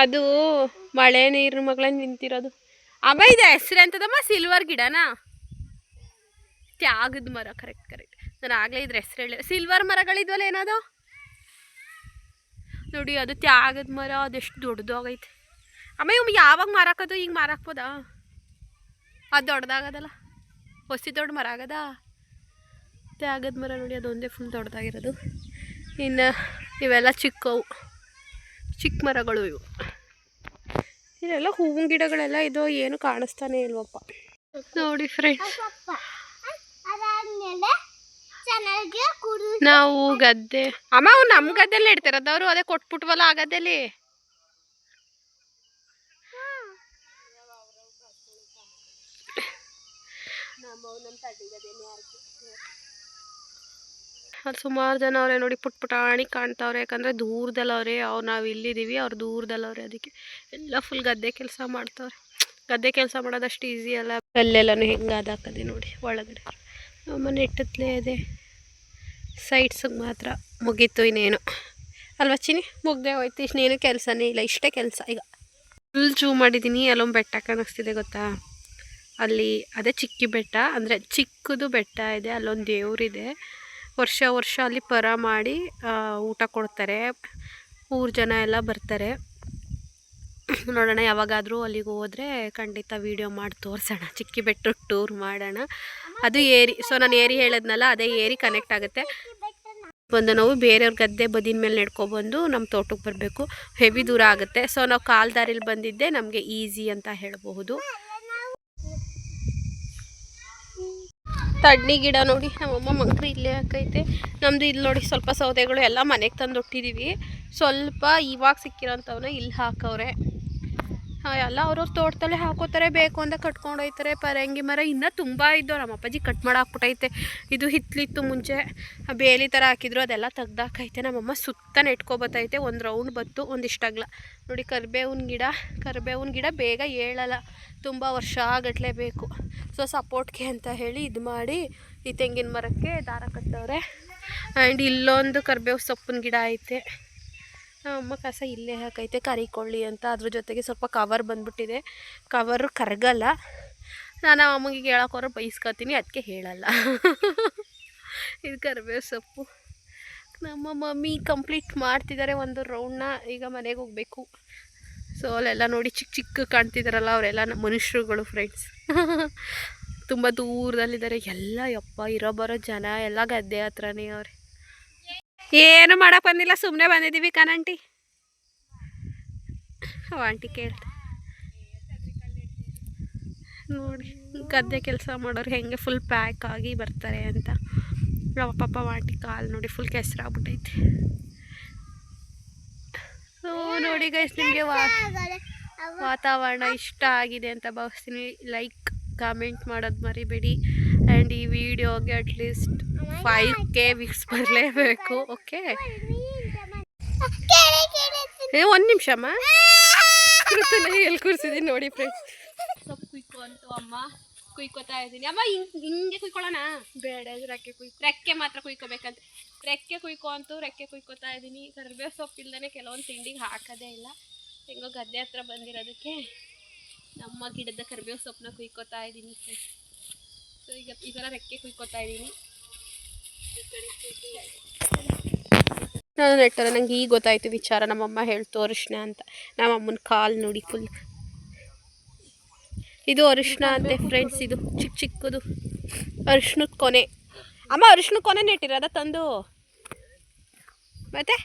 ಅದು ಮಳೆ ನೀರು ಮಗಳ ನಿಂತಿರೋದು. ಅಮ್ಮ, ಇದೆ ಹೆಸ್ರು ಅಂತದಮ್ಮ ಸಿಲ್ವರ್ ಗಿಡನಾ? ತ್ಯಾಗದ ಮರ ಕರೆಕ್ಟ್ ಕರೆಕ್ಟ್ ನಾನು ಆಗಲೇ ಇದ್ರ ಹೆಸ್ರು ಹೇಳಿ. ಸಿಲ್ವರ್ ಮರಗಳಿದ್ವಲ್ಲ ಏನದು? ನೋಡಿ, ಅದು ತ್ಯಾಗದ ಮರ, ಅದೆಷ್ಟು ದೊಡ್ಡದು ಆಗೈತೆ ಅಮ್ಮ ಇವ್ ಯಾವಾಗ ಮಾರಾಕೋದು ಈಗ ಮಾರಾಕ್ಬೋದಾ ಅದು ದೊಡ್ಡದಾಗದಲ್ಲ. ಹೊಸಿ ದೊಡ್ಡ ಮರ ಆಗದ? ತ್ಯಾಗದ ಮರ ನೋಡಿ, ಅದೊಂದೇ ಫುಲ್ ದೊಡ್ಡದಾಗಿರೋದು. ಇನ್ನು ಇವೆಲ್ಲ ಚಿಕ್ಕವು. ಚಿಕ್ಕ ಮರಗಳು ಇವು. ಇಲ್ಲೆಲ್ಲ ಹೂವಿನ ಗಿಡಗಳೆಲ್ಲ ಇದು ಏನು ಕಾಣಿಸ್ತಾನೆ ಇಲ್ವಪ್ಪ. ನೋಡಿ ಫ್ರೆಂಡ್ಸ್ ನಾವು ಗದ್ದೆ. ಅಮ್ಮ ಅವು ನಮ್ಮ ಗದ್ದೆಲ್ಲ ಇಡ್ತಿರೋದು ಅವರು ಅದೇ ಕೊಟ್ಬಿಟ್ವಲ್ಲ ಆ ಗದ್ದೆಲಿ. ಅಲ್ಲಿ ಸುಮಾರು ಜನ ಅವರೇ ನೋಡಿ ಪುಟ್ ಪುಟಾಣಿ ಕಾಣ್ತಾವ್ರೆ, ಯಾಕಂದರೆ ದೂರದಲ್ಲವ್ರೆ, ಅವ್ರು ನಾವು ಇಲ್ಲಿದ್ದೀವಿ ಅವ್ರು ದೂರದಲ್ಲವ್ರೆ ಅದಕ್ಕೆ. ಎಲ್ಲ ಫುಲ್ ಗದ್ದೆ ಕೆಲಸ ಮಾಡ್ತಾವ್ರೆ. ಗದ್ದೆ ಕೆಲಸ ಮಾಡೋದಷ್ಟು ಈಸಿ ಅಲ್ಲ. ಕಲ್ಲೆಲ್ಲನೂ ಹೆಂಗೆ ಅದಾಕದೆ ನೋಡಿ ಒಳಗಡೆ. ನಮ್ಮ ನೆಟ್ಟತ್ಲೇ ಇದೆ. ಸೈಡ್ಸಿಗೆ ಮಾತ್ರ ಮುಗೀತು ಇನ್ನೇನು. ಅಲ್ವಾ ಚಿನಿ ಮುಗ್ದೆ ಹೋಯ್ತು. ಇನ್ನೇನು ಕೆಲಸನೇ ಇಲ್ಲ. ಇಷ್ಟೇ ಕೆಲಸ ಈಗ. ಫುಲ್ ಜೂ ಮಾಡಿದ್ದೀನಿ ಅಲ್ಲೊಂದು ಬೆಟ್ಟ ಕಾಣಿಸ್ತಿದೆ ಗೊತ್ತಾ? ಅಲ್ಲಿ ಅದೇ ಚಿಕ್ಕಿ ಬೆಟ್ಟ. ಅಂದರೆ ಚಿಕ್ಕದು ಬೆಟ್ಟ ಇದೆ. ಅಲ್ಲೊಂದು ದೇವ್ರಿದೆ. ವರ್ಷ ವರ್ಷ ಅಲ್ಲಿ ಪರ ಮಾಡಿ ಊಟ ಕೊಡ್ತಾರೆ. ಊರು ಜನ ಎಲ್ಲ ಬರ್ತಾರೆ. ನೋಡೋಣ ಯಾವಾಗಾದರೂ ಅಲ್ಲಿಗೆ ಹೋದರೆ ಖಂಡಿತ ವೀಡಿಯೋ ಮಾಡಿ ತೋರಿಸೋಣ. ಚಿಕ್ಕಿ ಬೆಟ್ಟ ಟೂರ್ ಮಾಡೋಣ. ಅದು ಏರಿ ಸೊ ನಾನು ಏರಿ ಹೇಳಿದ್ನಲ್ಲ, ಅದೇ ಏರಿ ಕನೆಕ್ಟ್ ಆಗುತ್ತೆ. ಬಂದು ನಾವು ಬೇರೆಯವ್ರ ಗದ್ದೆ ಬದಿನ ಮೇಲೆ ನಡ್ಕೊಬಂದು ನಮ್ಮ ತೋಟಕ್ಕೆ ಬರಬೇಕು. ಹೆವಿ ದೂರ ಆಗುತ್ತೆ. ಸೊ ನಾವು ಕಾಲ್ದಾರಿಲಿ ಬಂದಿದ್ದೆ ನಮಗೆ ಈಸಿ ಅಂತ ಹೇಳಬಹುದು. ತಡ್ನಿ ಗಿಡ ನೋಡಿ, ನಮ್ಮಮ್ಮ ಮಕ್ಳು ಇಲ್ಲೇ ಹಾಕೈತೆ ನಮ್ದು ಇಲ್ಲಿ ನೋಡಿ ಸ್ವಲ್ಪ ಸೌದೆಗಳು ಎಲ್ಲ ಮನೆಗೆ ತಂದು ಇಟ್ಟಿದ್ದೀವಿ ಸ್ವಲ್ಪ ಇವಾಗ ಸಿಕ್ಕಿರೋಂಥವನ್ನ ಇಲ್ಲಿ ಹಾಕವ್ರೆ. ಎಲ್ಲ ಅವ್ರವ್ರ ತೋಟದಲ್ಲೇ ಹಾಕೋತಾರೆ, ಬೇಕು ಅಂತ ಕಟ್ಕೊಂಡು ಹೋಯ್ತಾರೆ. ಪರಂಗಿ ಮರ ಇನ್ನೂ ತುಂಬ ಇದ್ದವು ನಮ್ಮ ಅಪ್ಪಾಜಿ ಕಟ್ ಮಾಡಿ ಹಾಕ್ಬಿಟ್ಟೈತೆ ಇದು ಹಿತ್ಲಿತ್ತು ಮುಂಚೆ. ಬೇಲಿ ಥರ ಹಾಕಿದ್ರು, ಅದೆಲ್ಲ ತೆಗ್ದಾಕೈತೆ. ನಮ್ಮಮ್ಮ ಸುತ್ತ ನೆಟ್ಕೊಬತ್ತೈತೆ ಒಂದು ರೌಂಡ್ ಬತ್ತು ಒಂದಿಷ್ಟು ಅಗಲ. ನೋಡಿ, ಕರಿಬೇವಿನ ಗಿಡ ಕರಿಬೇವಿನ ಗಿಡ ಬೇಗ ಏಳಲ್ಲ. ತುಂಬ ವರ್ಷ ಆಗಟ್ಲೆ ಬೇಕು. ಸೊ ಸಪೋರ್ಟ್ಗೆ ಅಂತ ಹೇಳಿ ಇದು ಮಾಡಿ ಈ ತೆಂಗಿನ ಮರಕ್ಕೆ ದಾರ ಕಟ್ಟವ್ರೆ. ಆ್ಯಂಡ್ ಇಲ್ಲೊಂದು ಕರಿಬೇವು ಸೊಪ್ಪಿನ ಗಿಡ ಐತೆ. ಅಮ್ಮ, ಕಸ ಇಲ್ಲೇ ಹಾಕೈತೆ, ಕರಿಕೊಳ್ಳಿ ಅಂತ ಅದ್ರ ಜೊತೆಗೆ ಸ್ವಲ್ಪ ಕವರ್ ಬಂದ್ಬಿಟ್ಟಿದೆ. ಕವರು ಕರಗಲ್ಲ. ನಾನು ಅಮ್ಮಗೆ ಹೇಳೋಕೋರ ಬೈಸ್ಕೊತೀನಿ ಅದಕ್ಕೆ ಹೇಳಲ್ಲ. ಇದು ಕರಿಬೇವು ಸೊಪ್ಪು. ನಮ್ಮ ಮಮ್ಮಿ ಕಂಪ್ಲೀಟ್ ಮಾಡ್ತಿದ್ದಾರೆ ಒಂದು ರೌಂಡ್ನ ಈಗ ಮನೆಗೆ ಹೋಗಬೇಕು. ಸೊ ಅಲ್ಲೆಲ್ಲ ನೋಡಿ ಚಿಕ್ಕ ಚಿಕ್ಕ ಕಾಣ್ತಿದ್ದಾರಲ್ಲ ಅವರೆಲ್ಲ ನಮ್ಮ ಮನುಷ್ಯರುಗಳು ಫ್ರೆಂಡ್ಸ್ ತುಂಬ ದೂರದಲ್ಲಿದ್ದಾರೆ ಎಲ್ಲ ಯಪ್ಪ, ಇರೋ ಬರೋ ಜನ, ಎಲ್ಲ ಗದ್ದೆ ಹತ್ರನೇ ಅವ್ರೆ. ಏನು ಮಾಡಕ್ಕೆ ಬಂದಿಲ್ಲ ಸುಮ್ಮನೆ ಬಂದಿದ್ದೀವಿ ಅವ ಆಂಟಿ. ಕೇಳ್ತ ನೋಡಿ, ಗದ್ದೆ ಕೆಲಸ ಮಾಡೋರು ಹೆಂಗೆ ಫುಲ್ ಪ್ಯಾಕ್ ಆಗಿ ಬರ್ತಾರೆ ಅಂತ. ನಮ್ಮ ಪಾಪ ಆಂಟಿ ಕಾಲು ನೋಡಿ ಫುಲ್ ಕೆಸರಾಗ್ಬಿಟ್ಟೈತೆ. ಸೊ ನೋಡಿ ಗೈಸ್ ನಿಮಗೆ ವಾ ವಾತಾವರಣ ಇಷ್ಟ ಆಗಿದೆ ಅಂತ ಭಾವಿಸ್ತೀನಿ. ಲೈಕ್ ಕಾಮೆಂಟ್ ಮಾಡೋದು ಮರಿಬೇಡಿ. ಆ್ಯಂಡ್ ಈ ವಿಡಿಯೋಗೆ at least five K views ಬರಲೇಬೇಕು. ಓಕೆ ಏ ಒಂದು ನಿಮಿಷಮ್ಮ ಕೃತನ ಎಲ್ಲಿ ಕೂರಿಸಿದ್ದೀನಿ ನೋಡಿ ಫ್ರೆಂಡ್ಸ್ ಸೊಪ್ಪು ಕುಯ್ಕೊ ಅಂತ ಅಮ್ಮ. ಕುಯ್ಕೋತಾ ಇದ್ದೀನಿ. ಅಮ್ಮ ಹಿಂಗೆ ಹಿಂಗೆ ಕುಯ್ಕೊಳ್ಳೋಣ. ಬೇಡ ರೆಕ್ಕೆ ಕುಯ್ ರೆಕ್ಕೆ ಮಾತ್ರ ಕುಯ್ಕೋಬೇಕಂತ. ರೆಕ್ಕೆ ಕುಯ್ಕೊ ಅಂತೂ ರೆಕ್ಕೆ ಕುಯ್ಕೋತಾ ಇದ್ದೀನಿ. ಕರಿಬೇವು ಸೊಪ್ಪು ಇಲ್ದೇ ಕೆಲವೊಂದು ತಿಂಡಿಗೆ ಹಾಕೋದೇ ಇಲ್ಲ. ಹೆಂಗೋ ಗದ್ದೆ ಹತ್ರ ಬಂದಿರೋದಕ್ಕೆ ನಮ್ಮ ಗಿಡದ ಕರಿಬೇವು ಸೊಪ್ಪನ್ನ ಕುಯ್ಕೋತಾ ಇದ್ದೀನಿ ಸೊ ಈಗ ಈ ಥರ ರೆಕ್ಕೆ ಕುಯ್ಕೋತಾ ಇದ್ದೀನಿ. ನಾನು ನೆಟ್ಟರೆ ನಂಗೆ ಈಗ ಗೊತ್ತಾಯ್ತು ವಿಚಾರ, ನಮ್ಮಮ್ಮ ಹೇಳ್ತು ಅರಿಶಿನ ಅಂತ. ನಮ್ಮಮ್ಮನ ಕಾಲು ನೋಡಿ ಫುಲ್ ಇದು ಅರಿಶಿನ ಅಂತೆ ಫ್ರೆಂಡ್ಸ್ ಇದು ಚಿಕ್ಕ ಚಿಕ್ಕದು. ಅರಿಶಿನದ ಕೊನೆ. ಅಮ್ಮ ಅರಿಶಿನ ಕೊನೆ ನೆಟ್ಟಿರೋದ ತಂದು. ಮತ್ತೆ?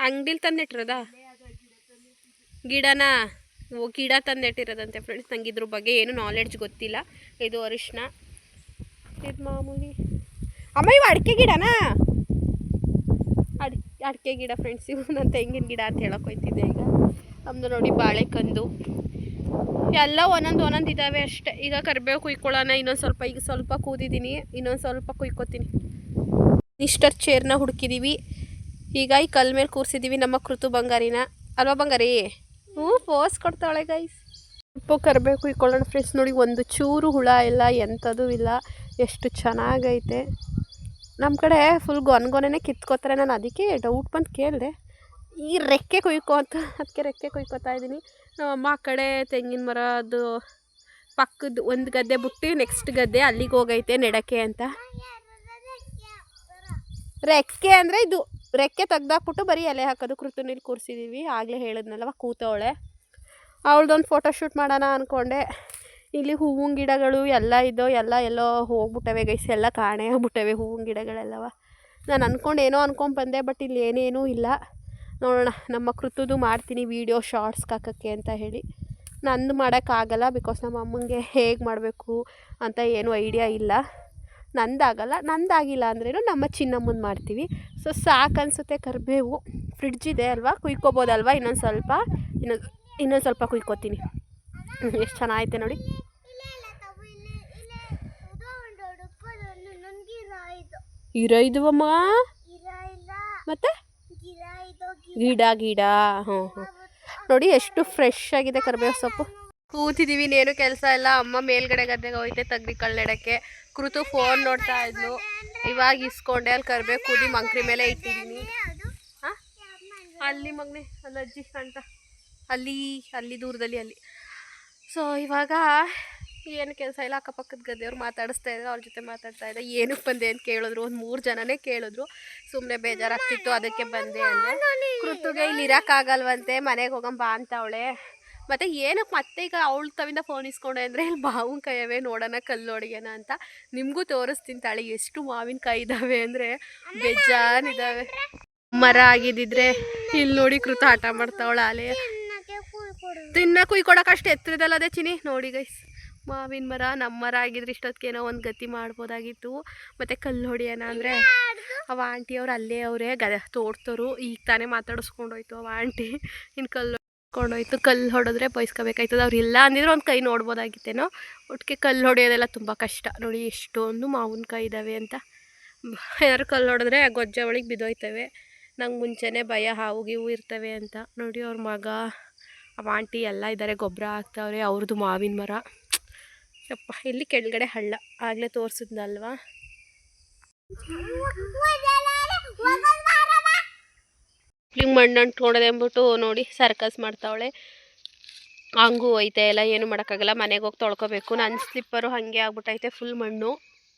ಅಂಗಡಿಲಿ ತಂದು ನೆಟ್ಟಿರದ ಗಿಡನ ಗಿಡ ತಂದು ನೆಟ್ಟಿರೋದಂತೆ ಫ್ರೆಂಡ್ಸ್ ನಂಗೆ ಇದ್ರ ಬಗ್ಗೆ ಏನು ನಾಲೆಡ್ಜ್ ಗೊತ್ತಿಲ್ಲ. ಇದು ಅರಿಶಿನ ಇದು ಮಾಮೂಲಿ. ಅಮ್ಮ ಇವು ಅಡಿಕೆ ಗಿಡನಾ? ಅಡಿ ಅಡಿಕೆ ಗಿಡ ಫ್ರೆಂಡ್ಸ್ ಇವು ನನ್ನ ತೆಂಗಿನ ಗಿಡ ಅಂತ ಹೇಳಕ್ಕೆ ಹೋಯ್ತಿದ್ದೆ ಈಗ. ನಮ್ಮದು ನೋಡಿ ಬಾಳೆಕಂದು. ಎಲ್ಲ ಒಂದೊಂದು ಒಂದೊಂದು ಇದ್ದಾವೆ ಅಷ್ಟೇ. ಈಗ ಕರಿಬೇವು ಕುಯ್ಕೊಳ್ಳೋಣ ಇನ್ನೊಂದು ಸ್ವಲ್ಪ ಈಗ ಸ್ವಲ್ಪ ಕೂದಿದ್ದೀನಿ ಇನ್ನೊಂದು ಸ್ವಲ್ಪ ಕುಯ್ಕೋತೀನಿ. ಇಷ್ಟರ್ ಚೇರ್ನ ಹುಡುಕಿದ್ದೀವಿ ಈಗ ಈ ಕಲ್ ಮೇಲೆ ಕೂರಿಸಿದ್ದೀವಿ ನಮ್ಮ ಕೃತು ಬಂಗಾರಿನ. ಅಲ್ವಾ ಬಂಗಾರಿ? ಹ್ಞೂ ಫೋಸ್ ಕೊಡ್ತಾಳೆ ಗೈಸ್ ಉಪ್ಪು ಕರಿಬೇಕು ಕುಯ್ಕೊಳ್ಳೋಣ ಫ್ರೆಂಡ್ಸ್ ನೋಡಿ ಒಂದು ಚೂರು ಹುಳ ಇಲ್ಲ ಎಂಥದ್ದು ಇಲ್ಲ. ಎಷ್ಟು ಚೆನ್ನಾಗೈತೆ. ನಮ್ಮ ಕಡೆ ಫುಲ್ ಗೊನ್ಗೊನೆ ಕಿತ್ಕೋತಾರೆ ನಾನು ಅದಕ್ಕೆ ಡೌಟ್ ಬಂದು ಕೇಳಿದೆ. ಈ ರೆಕ್ಕೆ ಕುಯ್ಕೊ ಅಂತ ಅದಕ್ಕೆ ರೆಕ್ಕೆ ಕುಯ್ಕೋತಾ ಇದ್ದೀನಿ. ನಮ್ಮಮ್ಮ ಆ ಕಡೆ ತೆಂಗಿನ ಮರ ಅದು ಪಕ್ಕದ ಒಂದು ಗದ್ದೆ ಬಿಟ್ಟು ನೆಕ್ಸ್ಟ್ ಗದ್ದೆ ಅಲ್ಲಿಗೆ ಹೋಗೈತೆ ನೆಡಕ್ಕೆ ಅಂತ. ರೆಕ್ಕೆ ಅಂದರೆ ಇದು, ರೆಕ್ಕೆ ತೆಗ್ದಾಕ್ಬಿಟ್ಟು ಬರೀ ಎಲೆ ಹಾಕೋದು, ಕೃತುನಿಲ್ ಕೂರಿಸಿದ್ದೀವಿ ಆಗಲೇ ಹೇಳಿದ್ನಲ್ವ ಕೂತವಳೆ. ಅವಳ್ದೊಂದು ಫೋಟೋ ಶೂಟ್ ಮಾಡೋಣ ಅಂದ್ಕೊಂಡೆ ಇಲ್ಲಿ ಹೂವಿನ ಗಿಡಗಳು ಎಲ್ಲ ಇದ್ದೋ ಎಲ್ಲ ಎಲ್ಲೋ ಹೋಗ್ಬಿಟ್ಟವೆ ಗೈಸ್ ಎಲ್ಲ ಕಾಣೆ ಆಗ್ಬಿಟ್ಟವೆ ಹೂವಿನ ಗಿಡಗಳೆಲ್ಲವ. ನಾನು ಅಂದ್ಕೊಂಡು ಏನೋ ಅಂದ್ಕೊಂಡು ಬಂದೆ ಬಟ್ ಇಲ್ಲಿ ಏನೇನೂ ಇಲ್ಲ. ನೋಡೋಣ, ನಮ್ಮ ಕೃತುದು ಮಾಡ್ತೀನಿ ವೀಡಿಯೋ ಶಾರ್ಟ್ಸ್ಗೆ ಹಾಕೋಕ್ಕೆ ಅಂತ ಹೇಳಿ. ನಂದು ಮಾಡೋಕ್ಕಾಗಲ್ಲ ಬಿಕಾಸ್ ನಮ್ಮ ಅಮ್ಮಂಗೆ ಹೇಗೆ ಮಾಡಬೇಕು ಅಂತ ಏನೂ ಐಡಿಯಾ ಇಲ್ಲ. ನಂದಾಗಲ್ಲ ನಂದಾಗಿಲ್ಲ ಅಂದ್ರೇನು ನಮ್ಮ ಚಿನ್ನಮ್ಮನ ಮಾಡ್ತೀವಿ. ಸೊ ಸಾಕು ಅನಿಸುತ್ತೆ ಕರಿಬೇವು. ಫ್ರಿಡ್ಜ್ ಇದೆ ಅಲ್ವಾ, ಕುಯ್ಕೋಬೋದಲ್ವಾ? ಇನ್ನೊಂದು ಸ್ವಲ್ಪ, ಇನ್ನೊಂದು ಇನ್ನೊಂದು ಸ್ವಲ್ಪ ಕುಯ್ಕೋತೀನಿ. ಎಷ್ಟು ಚೆನ್ನಾಗೈತೆ ನೋಡಿ ಇಲ್ಲ ಇಲ್ಲ ತಗೋ ಇಲ್ಲಿ ಇಲ್ಲಿ ಇದು ಒಂದು ಹುಡುಕೋದು ನನ್ಗಿರ ಇದು ಇರ ಇದುವಮ್ಮ ಮತ್ತೆ? ಗಿಡ ಗಿಡ. ಹ್ಞೂ ಹ್ಞೂ ನೋಡಿ ಎಷ್ಟು ಫ್ರೆಶ್ ಆಗಿದೆ ಕರಿಬೇವು ಸೊಪ್ಪು. ಕೂತಿದ್ದೀವಿ ಇನ್ನೇನು ಕೆಲಸ ಇಲ್ಲ. ಅಮ್ಮ ಮೇಲ್ಗಡೆ ಗದ್ದೆಗೆ ಹೋಯ್ತೆ ತಗ್ರಿ ನೆಡಕ್ಕೆ ಕೃತು ಫೋನ್ ನೋಡ್ತಾ ಇದ್ಲು. ಇವಾಗ ಇಸ್ಕೊಂಡೆ ಅಲ್ಲಿ ಕರಿಬೇವು ಕೂದಿ ಮಂಕ್ರಿ ಮೇಲೆ ಇಟ್ಟಿದ್ದೀನಿ. ಹಾಂ? ಅಲ್ಲಿ ಮಗನೆ ಅಲ್ಲಿ ಅಜ್ಜಿ ಅಂತ. ಅಲ್ಲಿ ಅಲ್ಲಿ ದೂರದಲ್ಲಿ ಅಲ್ಲಿ. ಸೊ ಇವಾಗ ಏನು ಕೆಲಸ ಇಲ್ಲ, ಅಕ್ಕಪಕ್ಕದ ಗದ್ದೆಯವ್ರು ಮಾತಾಡಿಸ್ತಾ ಇದ್ದಾರೆ ಅವ್ರ ಜೊತೆ ಮಾತಾಡ್ತಾ ಇದ್ದೆ ಏನಕ್ಕೆ ಬಂದೆ ಅಂತ ಕೇಳಿದ್ರು, ಒಂದು ಮೂರು ಜನನೇ ಕೇಳಿದ್ರು. ಸುಮ್ಮನೆ ಬೇಜಾರಾಗ್ತಿತ್ತು, ಅದಕ್ಕೆ ಬಂದೆ ಅಂದೆ. ಕೃತುಗೆ ಇಲ್ಲಿ ಇರೋಕ್ಕಾಗಲ್ವಂತೆ, ಮನೆಗೆ ಹೋಗಂ ಬಾ ಅಂತವಳೆ ಮತ್ತು ಏನಕ್ಕೆ ಮತ್ತೆ ಈಗ ಅವಳ ತವಿಂದ ಫೋನ್ ಇಸ್ಕೊಂಡೆ ಅಂದರೆ ಇಲ್ಲಿ ಮಾವಿನಕಾಯವೇ ನೋಡೋಣ ಕಲ್ಲೋಡಿಗೆನ ಅಂತ. ನಿಮಗೂ ತೋರಿಸ್ತೀನಿ ತಾಳಿ, ಎಷ್ಟು ಮಾವಿನಕಾಯಿ ಇದ್ದಾವೆ ಅಂದರೆ ಬೇಜಾನಿದ್ದಾವೆ ಮರ ಆಗಿದ್ದಿದ್ರೆ ಇಲ್ಲಿ ನೋಡಿ ಕೃತ ಆಟ ಮಾಡ್ತಾವಳ ಅಲೆ ತಿನ್ನಕ್ಕೆ ಕುಯ್ಕೊಡಕ್ಕೆ ಅಷ್ಟು ಎತ್ತರದಲ್ಲ ಅದೇ ಚಿನಿ. ನೋಡಿ ಗೈಸ್ ಮಾವಿನ ಮರ ನಮ್ಮ ಮರ ಆಗಿದ್ರೆ ಇಷ್ಟೊತ್ತಿಗೇನೋ ಒಂದು ಗತಿ ಮಾಡ್ಬೋದಾಗಿತ್ತು. ಮತ್ತು ಕಲ್ಲು ಹೊಡಿಯೋಣ ಅಂದರೆ ಅವ ಆಂಟಿ ಅವ್ರು ಅಲ್ಲೇ ಅವರೇ ಗದ ತೋಡ್ತರು. ಈಗ ತಾನೇ ಮಾತಾಡಿಸ್ಕೊಂಡೋಯ್ತು ಅವ ಆಂಟಿ. ಇನ್ನು ಕಲ್ಲು ಹೊಡ್ಕೊಂಡೋಯ್ತು ಕಲ್ಲು ಹೊಡೆದ್ರೆ ಬಯಸ್ಕೋಬೇಕಾಯ್ತದ ಅವ್ರು ಇಲ್ಲ ಅಂದಿದ್ರೆ ಒಂದು ಕೈ ನೋಡ್ಬೋದಾಗಿತ್ತೇನೋ. ಒಟ್ಟಿಗೆ ಕಲ್ಲು ಹೊಡೆಯೋದೆಲ್ಲ ತುಂಬ ಕಷ್ಟ. ನೋಡಿ ಎಷ್ಟೊಂದು ಮಾವಿನಕಾಯಿ ಇದ್ದಾವೆ ಅಂತ. ಯಾರು ಕಲ್ಲು ಹೊಡೆದ್ರೆ ಗೊಜ್ಜ ಒಳಗೆ ಬಿದ್ದೋಯ್ತವೆ. ನಂಗೆ ಮುಂಚೆನೇ ಭಯ ಹಾವು ಗಿವು ಇರ್ತವೆ ಅಂತ. ನೋಡಿ ಅವ್ರ ಮಗ. ಅವ ಆಂಟಿ ಎಲ್ಲ ಇದ್ದಾರೆ ಗೊಬ್ಬರ ಹಾಕ್ತವ್ರೆ. ಅವ್ರದ್ದು ಮಾವಿನ ಮರ ಯಪ್ಪ, ಇಲ್ಲಿ ಕೆಳಗಡೆ ಹಳ್ಳ. ಆಗ್ಲೇ ತೋರಿಸಿದ್ನಲ್ವಾ? ಮಣ್ಣು ಅಂಟ್ಕೊಂಡದೆ ಅಂದ್ಬಿಟ್ಟು ನೋಡಿ ಸರ್ಕಸ್ ಮಾಡ್ತಾವಳೆ. ಹಂಗೂ ಐತೆ ಎಲ್ಲ, ಏನು ಮಾಡೋಕ್ಕಾಗಲ್ಲ. ಮನೆಗೆ ಹೋಗಿ ತೊಳ್ಕೊಬೇಕು. ನನ್ನ ಸ್ಲಿಪ್ಪರು ಹಾಗೆ ಆಗ್ಬಿಟ್ಟೈತೆ ಫುಲ್ ಮಣ್ಣು.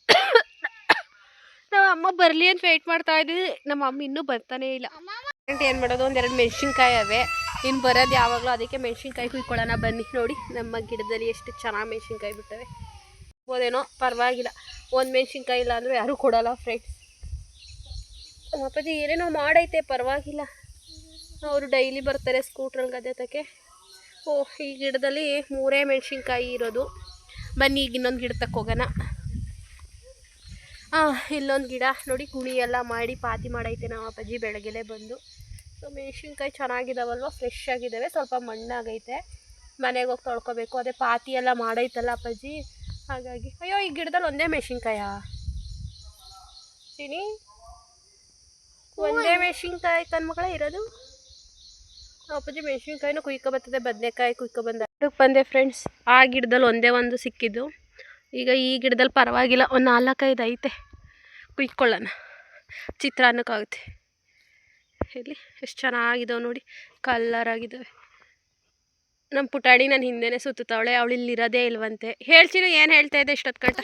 ನಮ್ಮ ಅಮ್ಮ ಬರಲಿ ಅಂತ ವೆಯ್ಟ್ ಮಾಡ್ತಾ ಇದ್ದೀವಿ ನಮ್ಮ ಅಮ್ಮ ಇನ್ನೂ ಬರ್ತಾನೇ ಇಲ್ಲ. ಏನು ಮಾಡೋದು? ಒಂದೆರಡು ಮೆಣಸಿನ್ಕಾಯಿ ಅವೆ. ಇನ್ನು ಬರೋದು ಯಾವಾಗಲೂ ಅದಕ್ಕೆ ಮೆಣಸಿನ್ಕಾಯಿ ಕುಯ್ಕೊಳ್ಳೋಣ ಬನ್ನಿ ನೋಡಿ. ನಮ್ಮ ಗಿಡದಲ್ಲಿ ಎಷ್ಟು ಚೆನ್ನಾಗಿ ಮೆಣಸಿನ್ಕಾಯಿ ಬಿಟ್ಟವೆ. ಓದೇನೋ ಪರವಾಗಿಲ್ಲ. ಒಂದು ಮೆಣಸಿನ್ಕಾಯಿ ಇಲ್ಲ ಅಂದರೆ ಯಾರೂ ಕೊಡಲ್ಲ ಫ್ರೆಂಡ್ಸ್ ನಮ್ಮ ಅಪ್ಪಾಜಿ ಏನೇನೋ ಮಾಡೈತೆ, ಪರವಾಗಿಲ್ಲ. ಅವರು ಡೈಲಿ ಬರ್ತಾರೆ ಸ್ಕೂಟ್ರಲ್ಲಿ ಗದ್ದೆ ತಕ್ಕೆ ಓ, ಈ ಗಿಡದಲ್ಲಿ ಮೂರೇ ಮೆಣಸಿನ್ಕಾಯಿ ಇರೋದು. ಬನ್ನಿ, ಈಗ ಇನ್ನೊಂದು ಗಿಡ ತಕ್ಕ ಹೋಗೋಣ. ಹಾಂ ಇಲ್ಲೊಂದು ಗಿಡ ನೋಡಿ ಕುಣಿ ಎಲ್ಲ ಮಾಡಿ ಪಾತಿ ಮಾಡೈತೆ ನಮ್ಮ ಅಪ್ಪಾಜಿ, ಬೆಳಗ್ಗೆಲೆ ಬಂದು. ಸೊ ಮೆಣಸಿನ್ಕಾಯಿ ಚೆನ್ನಾಗಿದಾವಲ್ವ? ಫ್ರೆಶ್ ಆಗಿದ್ದಾವೆ ಸ್ವಲ್ಪ ಮಣ್ಣಾಗೈತೆ. ಮನೆಗೆ ಹೋಗಿ ತೊಳ್ಕೊಬೇಕು. ಅದೇ ಪಾತಿ ಎಲ್ಲ ಮಾಡೈತಲ್ಲ ಅಪ್ಪಾಜಿ. ಹಾಗಾಗಿ, ಅಯ್ಯೋ, ಈ ಗಿಡದಲ್ಲಿ ಒಂದೇ ಮೆಣಸಿನ್ಕಾಯಾ? ಚಿನಿ? ಒಂದೇ ಮೆಣಸಿನ್ಕಾಯಿ ತನ್ನ ಮಗಳ ಇರೋದು? ಅಪ್ಪಾಜಿ, ಮೆಣಸಿನ್ಕಾಯಿನೂ ಕುಯ್ಕೊ ಬರ್ತದೆ, ಬದನೆಕಾಯಿ ಕುಯ್ಕೊ ಬಂದ ಬಂದೆ ಫ್ರೆಂಡ್ಸ್ ಆ ಗಿಡದಲ್ಲಿ ಒಂದೇ ಒಂದು ಸಿಕ್ಕಿದ್ದು. ಈಗ ಈ ಗಿಡದಲ್ಲಿ ಪರವಾಗಿಲ್ಲ, ಒಂದು ನಾಲ್ಕೈದು ಐತೆ. ಕುಯ್ಕೊಳ್ಳೋಣ. ಚಿತ್ರಾನ್ನಕ್ಕಾಗುತ್ತೆ. ಇಲ್ಲಿ ಎಷ್ಟು ಚೆನ್ನಾಗಿದ್ದಾವೆ ನೋಡಿ ಕಲ್ಲರ್ ಆಗಿದ್ದಾವೆ ನಮ್ಮ ಪುಟಾಣಿ ನಾನು ಹಿಂದೆನೇ ಸುತ್ತುತ್ತಾವಳೆ, ಅವಳು ಇಲ್ಲಿರೋದೇ ಇಲ್ವಂತೆ. ಹೇಳ್ತೀನಿ ಏನು ಹೇಳ್ತಾ ಇದ್ದೆ ಇಷ್ಟೊತ್ತು ಗಂಟ?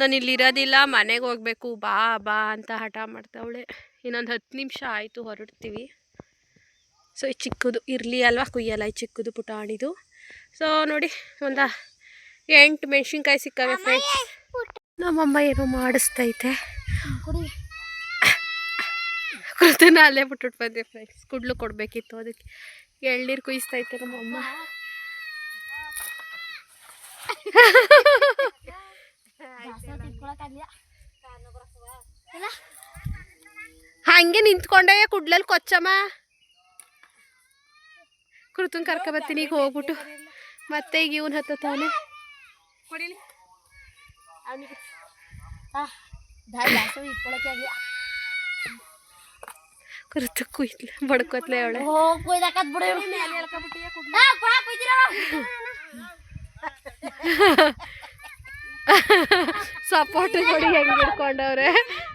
ನಾನು ಇಲ್ಲಿರೋದಿಲ್ಲ, ಮನೆಗೆ ಹೋಗ್ಬೇಕು, ಬಾ ಬಾ ಅಂತ ಹಠ ಮಾಡ್ತಾವಳೆ. ಇನ್ನೊಂದು ಹತ್ತು ನಿಮಿಷ ಆಯಿತು, ಹೊರಡ್ತೀವಿ. ಸೊ ಈ ಚಿಕ್ಕದು ಇರಲಿ ಅಲ್ವಾ, ಕುಯ್ಯಲ್ಲ ಈ ಚಿಕ್ಕದು ಪುಟಾಣಿದು. ಸೊ ನೋಡಿ, ಒಂದು ಎಂಟು ಮೆಣಸಿನ್ಕಾಯಿ ಸಿಕ್ಕವೆ ಫ್ರೆಂಡ್ಸ್ ನಮ್ಮಮ್ಮ ಏನೋ ಮಾಡಿಸ್ತೈತೆ. ಕುಡಿ. ಕೃತನ ಅಲ್ಲೇ ಬಿಟ್ಬಿಟ್ಟು ಬಂದೆ ಫ್ರೆಂಡ್ಸ್ ಕುಡ್ಲು ಕೊಡಬೇಕಿತ್ತು ಅದಕ್ಕೆ. ಎಳ್ನೀರು ಕುಯಿಸ್ತೈತೆ ನಮ್ಮಮ್ಮ. ಹಂಗೆ ನಿಂತ್ಕೊಂಡೆ ಕುಡ್ಲಲ್ಲಿ ಕೊಚ್ಚಮ್ಮ. ಕೃತನ್ ಕರ್ಕೊಬತ್ತೀನಿ ಈಗ ಹೋಗ್ಬಿಟ್ಟು. ಮತ್ತೆ ಈಗ ಇವನ್ ಹತ್ತತಾನೆ ಕುಡಿಲಿ ಅವನಿಗೆ ಇಟ್ಕೊಳಕ್ಕೆ ಆಗಲಿ. ಕೃತ ಕುಯ್ಲ ಬಡ್ಕೋತ್ಲೆ ಅವಳೆ. ಹೋಗ್ ಕೊಯ್ದಾಕತ್ ಬಿಡು. ಆ, ಕೊಡ ಕೊಯ್ದಿರೋ. ಸಪೋರ್ಟ್ ನೋಡಿ ಹೆಂಗ್ ಹಿಡ್ಕೊಂಡವ್ರೆ.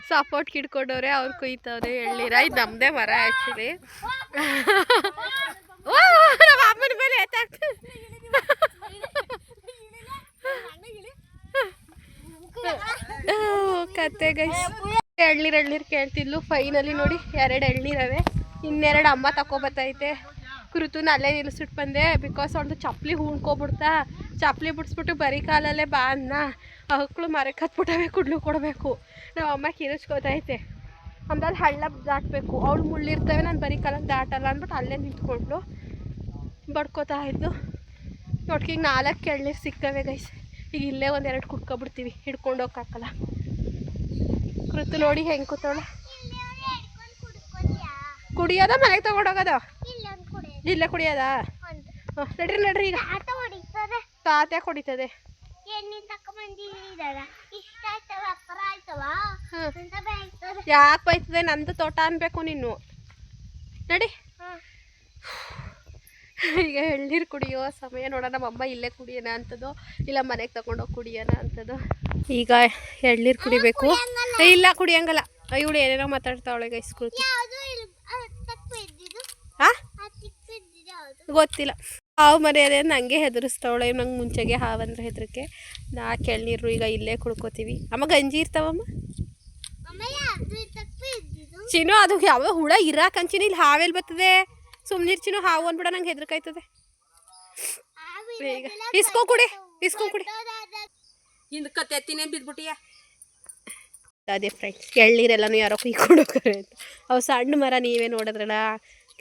ಸಪೋರ್ಟ್ ಹಿಡ್ಕೊಂಡವ್ರೆ ಅವ್ರು ಕುಯ್ತವ್ರೆ ಎಳ್ಳೀರ ಇದು ನಮ್ದೇ ಮರ ಆ್ಯಕ್ಚುಲಿ ನಮ್ಮ ಅಮ್ಮನ ಮೇಲೆ ಎತ್ತಾಗ್ತದೆ ಕತೆ ಗೈಸ್. ಎಳ್ನೀರು ಕೇಳ್ತಿದ್ಲು. ಫೈನಲಿ ನೋಡಿ, ಎರಡು ಎಳ್ನೀರವೆ. ಇನ್ನೆರಡು ಅಮ್ಮ ತಕೊಬತ್ತೈತೆ ಕೃತುನ ಅಲ್ಲೇ ನಿಲ್ಲಿಸ್ಬಿಟ್ಟು ಬಂದೆ. ಬಿಕಾಸ್ ಅವ್ಳದು ಚಪ್ಪಲಿ ಹೂಣ್ಕೊಬಿಡ್ತಾ. ಚಪ್ಪಲಿ ಬಿಡಿಸ್ಬಿಟ್ಟು ಬರೀ ಕಾಲಲ್ಲೇ ಬಾ ಅನ್ನ. ಮಕ್ಕಳು ಮರಕ್ಕೆ ಹತ್ಬಿಟ್ಟವೆ ಕುಡ್ಲು ಕೊಡಬೇಕು. ನಾವು ಅಮ್ಮ ಕಿರಿಚ್ಕೋತೈತೆ. ಆಮೇಲೆ ಹಳ್ಳ ದಾಟಬೇಕು. ಅವಳು ಮುಳ್ಳಿರ್ತವೆ, ನಾನು ಬರೀ ಕಾಲಲ್ಲಿ ದಾಟಲ್ಲ ಅಂದ್ಬಿಟ್ಟು ಅಲ್ಲೇ ನಿಂತ್ಕೊಂಡು ಬಡ್ಕೋತಾ ಇದ್ದು ನೋಡ್ಕೀಗ ನಾಲ್ಕು ಎಳ್ನೀರು ಸಿಕ್ಕವೆ ಗೈಸ್. ಈಗ ಇಲ್ಲೇ ಒಂದೆರಡು ಕುಡ್ಕೊಬಿಡ್ತೀವಿ ಹಿಡ್ಕೊಂಡು ಹೋಗಕ್ಕಾಗಲ್ಲ ಕೃತು ನೋಡಿ ಹೆಂಗೆ ಕೂತವಳೆ ಕುಡಿಯೋದ ಮನೆಗೆ ತಗೊಂಡೋಗೋದ? ಇಲ್ಲೇ ಕುಡಿಯೋದ? ನಡ್ರಿ ನಡ್ರಿ ಈಗ. ತಾತ ಕುಡಿತದೆ ಯಾಕೆ ಬೈತದೆ ನಂದು ತೋಟ ಅನ್ಬೇಕು ನೀನು. ನಡಿ. ಈಗ ಎಳ್ನೀರು ಕುಡಿಯೋ ಸಮಯ ನೋಡೋಣ ನಮ್ಮಮ್ಮ ಇಲ್ಲೇ ಕುಡಿಯೋಣ ಅಂತದ್ದು ಇಲ್ಲ ಮನೆಗೆ ತಗೊಂಡೋಗಿ ಕುಡಿಯೋಣ ಅಂತದ್ದು ಈಗ ಎಳ್ನೀರು ಕುಡಿಬೇಕು. ಇಲ್ಲ ಕುಡಿಯಂಗಲ್ಲ. ಇವಳು ಏನೇನೋ ಮಾತಾಡ್ತಾವಳೆ ಗೈಸ್ ಕುಳಿತು ಗೊತ್ತಿಲ್ಲ. ಹಾವು ಮರ್ಯಾದೆ ನಂಗೆ ಹೆದರಿಸ್ತಾವಳೆ ನಂಗೆ ಮುಂಚೆಗೆ ಹಾವಂದ್ರೆ ಹೆದರಿಕೆ. ನಾ ಎಳ್ನೀರು ಈಗ ಇಲ್ಲೇ ಕುಡ್ಕೋತೀವಿ. ಅಮ್ಮ ಗಂಜಿ ಇರ್ತಾವಮ್ಮ? ಚಿನ್ನು ಅದು ಯಾವ ಹುಳ ಇರಾಕಂಚಿನ ಇಲ್ಲಿ ಹಾವೆಲ್ಲಿ ಬರ್ತದೆ. ಸುಮ್ನಿರ್ ಚಿನ್ನು ಹಾವು ಅಂದ್ಬಿಡ ನಂಗೆ ಹೆದರ್ಕಾಯ್ತದೆ. ಈಗ ಇಸ್ಕೊ ಕುಡಿ ಇಸ್ಕೊ ಕುಡಿ. ಹಿಂದ್ ಕತ್ತೆತ್ತಿನೇ ಬಿದ್ಬಿಟ್ಟಿಯ? ಅದೇ ಫ್ರೆಂಡ್ಸ್ ಎಳ್ನೀರೆಲ್ಲನೂ ಯಾರೋ ಕುಯ್ಕೊಂಡು ಹೋಗ್ತಾರೆ ಅಂತ. ಅವು ಸಣ್ಣ ಮರ ನೀವೇ ನೋಡಿದ್ರಲ್ಲ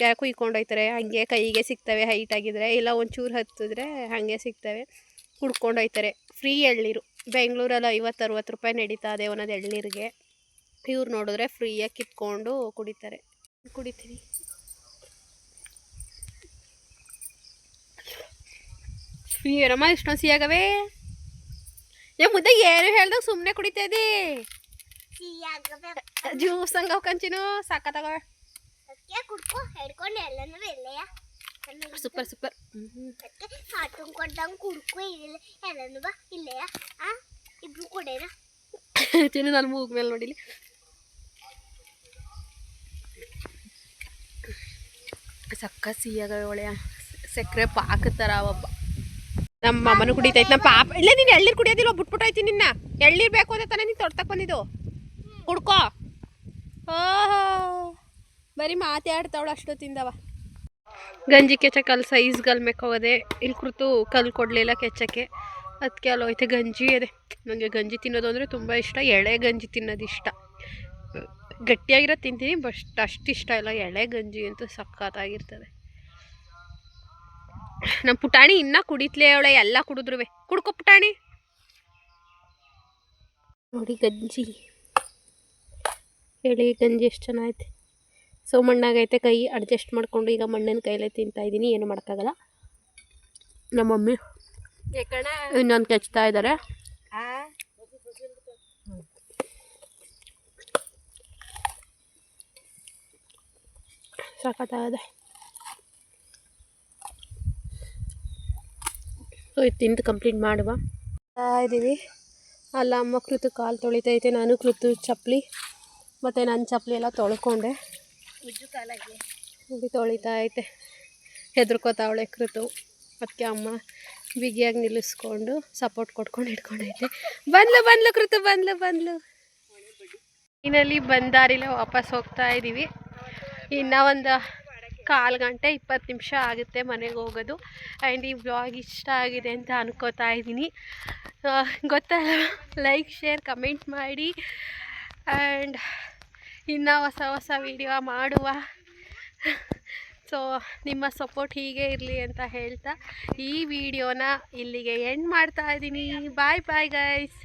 ಯಾರೋ ಕುಯ್ಕೊಂಡು ಹಂಗೆ ಹಾಗೆ ಕೈಗೆ ಸಿಗ್ತವೆ ಹೈಟ್ ಆಗಿದ್ರೆ ಇಲ್ಲ ಒಂಚೂರು ಹತ್ತಿದ್ರೆ ಹಾಗೆ ಸಿಗ್ತವೆ. ಕುಡ್ಕೊಂಡು ಹೋಗ್ತಾರೆ ಫ್ರೀ ಎಳ್ನೀರು. ಬೆಂಗಳೂರಲ್ಲಿ ಐವತ್ತು ಅರುವತ್ತು ರೂಪಾಯಿ ನಡೀತಾ ಇದೆ ಒಂದೊಂದು ಎಳ್ನೀರಿಗೆ. ಇವ್ರು ನೋಡಿದ್ರೆ ಫ್ರೀಯಾಗಿ ಕಿತ್ಕೊಂಡು ಕುಡಿತಾರೆ. ಕುಡಿತೀನಿ. ಏನಮ್ಮ ಇಷ್ಟೊಂದು ಸಿಯಾಗವೆ? ಏ ಮುದ್ದೆ ಏನು ಹೇಳ್ದಾಗ ಸುಮ್ಮನೆ ಕುಡಿತಾ ಇದ್ದಿ? ಸಿಹಿಯಾಗಬೇಕು ಜ್ಯೂಸ್ ಹಂಗ ಕಂಚಿನು ಸಾಕತ್ತಾಗ ಅದಕ್ಕೆ ಕುಡ್ಕೊ ಹಿಡ್ಕೊಂಡು ಎಲ್ಲನೂ ಇಲ್ಲೆಯ ಸೂಪರ್ ಸೂಪರ್ ಹಾಟುಂಗ್ ಕೊಡ್ದಂಗೆ ಕುಡ್ಕೊ ಇಲ್ಲ ಎಲ್ಲನೂ ಬಾ ಇಲ್ಲೆಯ ಆ ಇಬ್ರು ಕುಡೇನ ಚಿನ್ನು ನಾನು ಮೂಗ್ ಮೇಲೆ ನೋಡಿಲಿ. ಸಕ್ಕ ಸಿಹಿಯಾಗವೆ ಒಳ್ಳೆಯ. ಸಕ್ಕರೆ ಪಾಕ ಥರ ಒಬ್ಬ ನಮ್ಮ ಅಮ್ಮನೂ ಕುಡಿತೈತೆ. ನಮ್ಮ ಪಾಪ ಇಲ್ಲ ನೀನು ಎಳ್ನೀರು ಕುಡಿಯೋದಿಲ್ಲ ಬಿಟ್ಬಿಟ್ಟೈತಿ ನಿನ್ನ. ಎಳ್ನೀರು ಬೇಕು ಅಂತ ತಾನೇ ನೀನು ತೊಡ್ತಕ್ಕೆ ಬಂದಿದ್ದು. ಕುಡ್ಕೋ. ಓಹೋ. ಬರೀ ಮಾತಾಡ್ತಾವಳು ತಿಂದವ ಗಂಜಿ ಕೆಚ್ಚಕ್ಕೆ ಅಲ್ಲಿ ಸೈಜ್ಗಲ್ ಮೇಕೋದೆ ಇಲ್ಲಿ ಕುರಿತು ಕಲ್ಲು ಕೊಡಲಿಲ್ಲ ಕೆಚ್ಚಕ್ಕೆ. ಅದಕ್ಕೆ ಅಲ್ಲಿ ಹೋಯ್ತು ಗಂಜಿ ಇದೆ ನನಗೆ ಗಂಜಿ ತಿನ್ನೋದು ಅಂದರೆ ತುಂಬ ಇಷ್ಟ. ಎಳೆ ಗಂಜಿ ತಿನ್ನೋದು ಇಷ್ಟ. ಗಟ್ಟಿಯಾಗಿರೋ ತಿಂತೀನಿ, ಬಟ್ ಅಷ್ಟು ಇಷ್ಟ ಇಲ್ಲ. ಎಳೆ ಗಂಜಿ ಅಂತೂ ಸಖತ್ತಾಗಿರ್ತದೆ. ನಮ್ಮ ಪುಟಾಣಿ ಇನ್ನೂ ಕುಡಿತ್ಲೇ ಅವಳೆ, ಎಲ್ಲ ಕುಡಿದ್ರುವೆ. ಕುಡ್ಕೊ ಪುಟಾಣಿ. ನೋಡಿ ಗಂಜಿ. ಹೇಳಿ ಗಂಜಿ ಎಷ್ಟು ಚೆನ್ನಾಗೈತೆ ಸೊ ಮಣ್ಣಾಗೈತೆ ಕೈ, ಅಡ್ಜಸ್ಟ್ ಮಾಡಿಕೊಂಡು ಈಗ ಮಣ್ಣಿನ ಕೈಲೇ ತಿಂತಾ ಇದ್ದೀನಿ ಏನು ಮಾಡೋಕ್ಕಾಗಲ್ಲ. ನಮ್ಮ ಮಮ್ಮಿ ಇನ್ನೊಂದು ಕೆಚ್ತಾ ಇದ್ದಾರೆ ಸಖತ್ತಾಗದೆ ಸೊ ಇದು ತಿಂದು ಕಂಪ್ಲೀಟ್ ಮಾಡುವ. ಇದ್ದೀವಿ. ಅಲ್ಲ ಅಮ್ಮ ಕೃತು ಕಾಲು ತೊಳಿತೈತೆ ನಾನು ಕೃತು ಚಪ್ಪಲಿ ಮತ್ತು ನನ್ನ ಚಪ್ಪಲಿ ಎಲ್ಲ ತೊಳ್ಕೊಂಡೆ. ಉಜ್ಜು ಕಾಲಾಗಿ. ತೊಳಿತಾ ಐತೆ ಹೆದರ್ಕೋತಾವಳೆ ಕೃತು. ಅದಕ್ಕೆ ಅಮ್ಮ ಬಿಗಿಯಾಗಿ ನಿಲ್ಲಿಸ್ಕೊಂಡು ಸಪೋರ್ಟ್ ಕೊಟ್ಕೊಂಡು ಇಟ್ಕೊಂಡೈತೆ. ಬಂದ್ಲು ಬಂದ್ಲು ಕೃತು ಬಂದ್ಲು ಬಂದ್ಲು. ಇನ್ನಲ್ಲಿ ಬಂದಾರಿಲ್ಲ ವಾಪಸ್ ಹೋಗ್ತಾ ಇದ್ದೀವಿ ಇನ್ನೂ ಒಂದು ಕಾಲು ಗಂಟೆ ಇಪ್ಪತ್ತು ನಿಮಿಷ ಆಗುತ್ತೆ ಮನೆಗೆ ಹೋಗೋದು. ಆ್ಯಂಡ್ ಈ ಬ್ಲಾಗ್ ಇಷ್ಟ ಆಗಿದೆ ಅಂತ ಅನ್ಕೋತಾ ಇದ್ದೀನಿ. ಗೊತ್ತಲ್ಲ ಲೈಕ್ ಶೇರ್ ಕಮೆಂಟ್ ಮಾಡಿ. ಆ್ಯಂಡ್ ಇನ್ನು ಹೊಸ ಹೊಸ ವಿಡಿಯೋ ಮಾಡುವ. ಸೊ ನಿಮ್ಮ ಸಪೋರ್ಟ್ ಹೀಗೆ ಇರಲಿ ಅಂತ ಹೇಳ್ತಾ ಈ ವಿಡಿಯೋನ ಇಲ್ಲಿಗೆ ಎಂಡ್ ಮಾಡ್ತಾ ಇದ್ದೀನಿ. ಬಾಯ್ ಬಾಯ್ ಗೈಸ್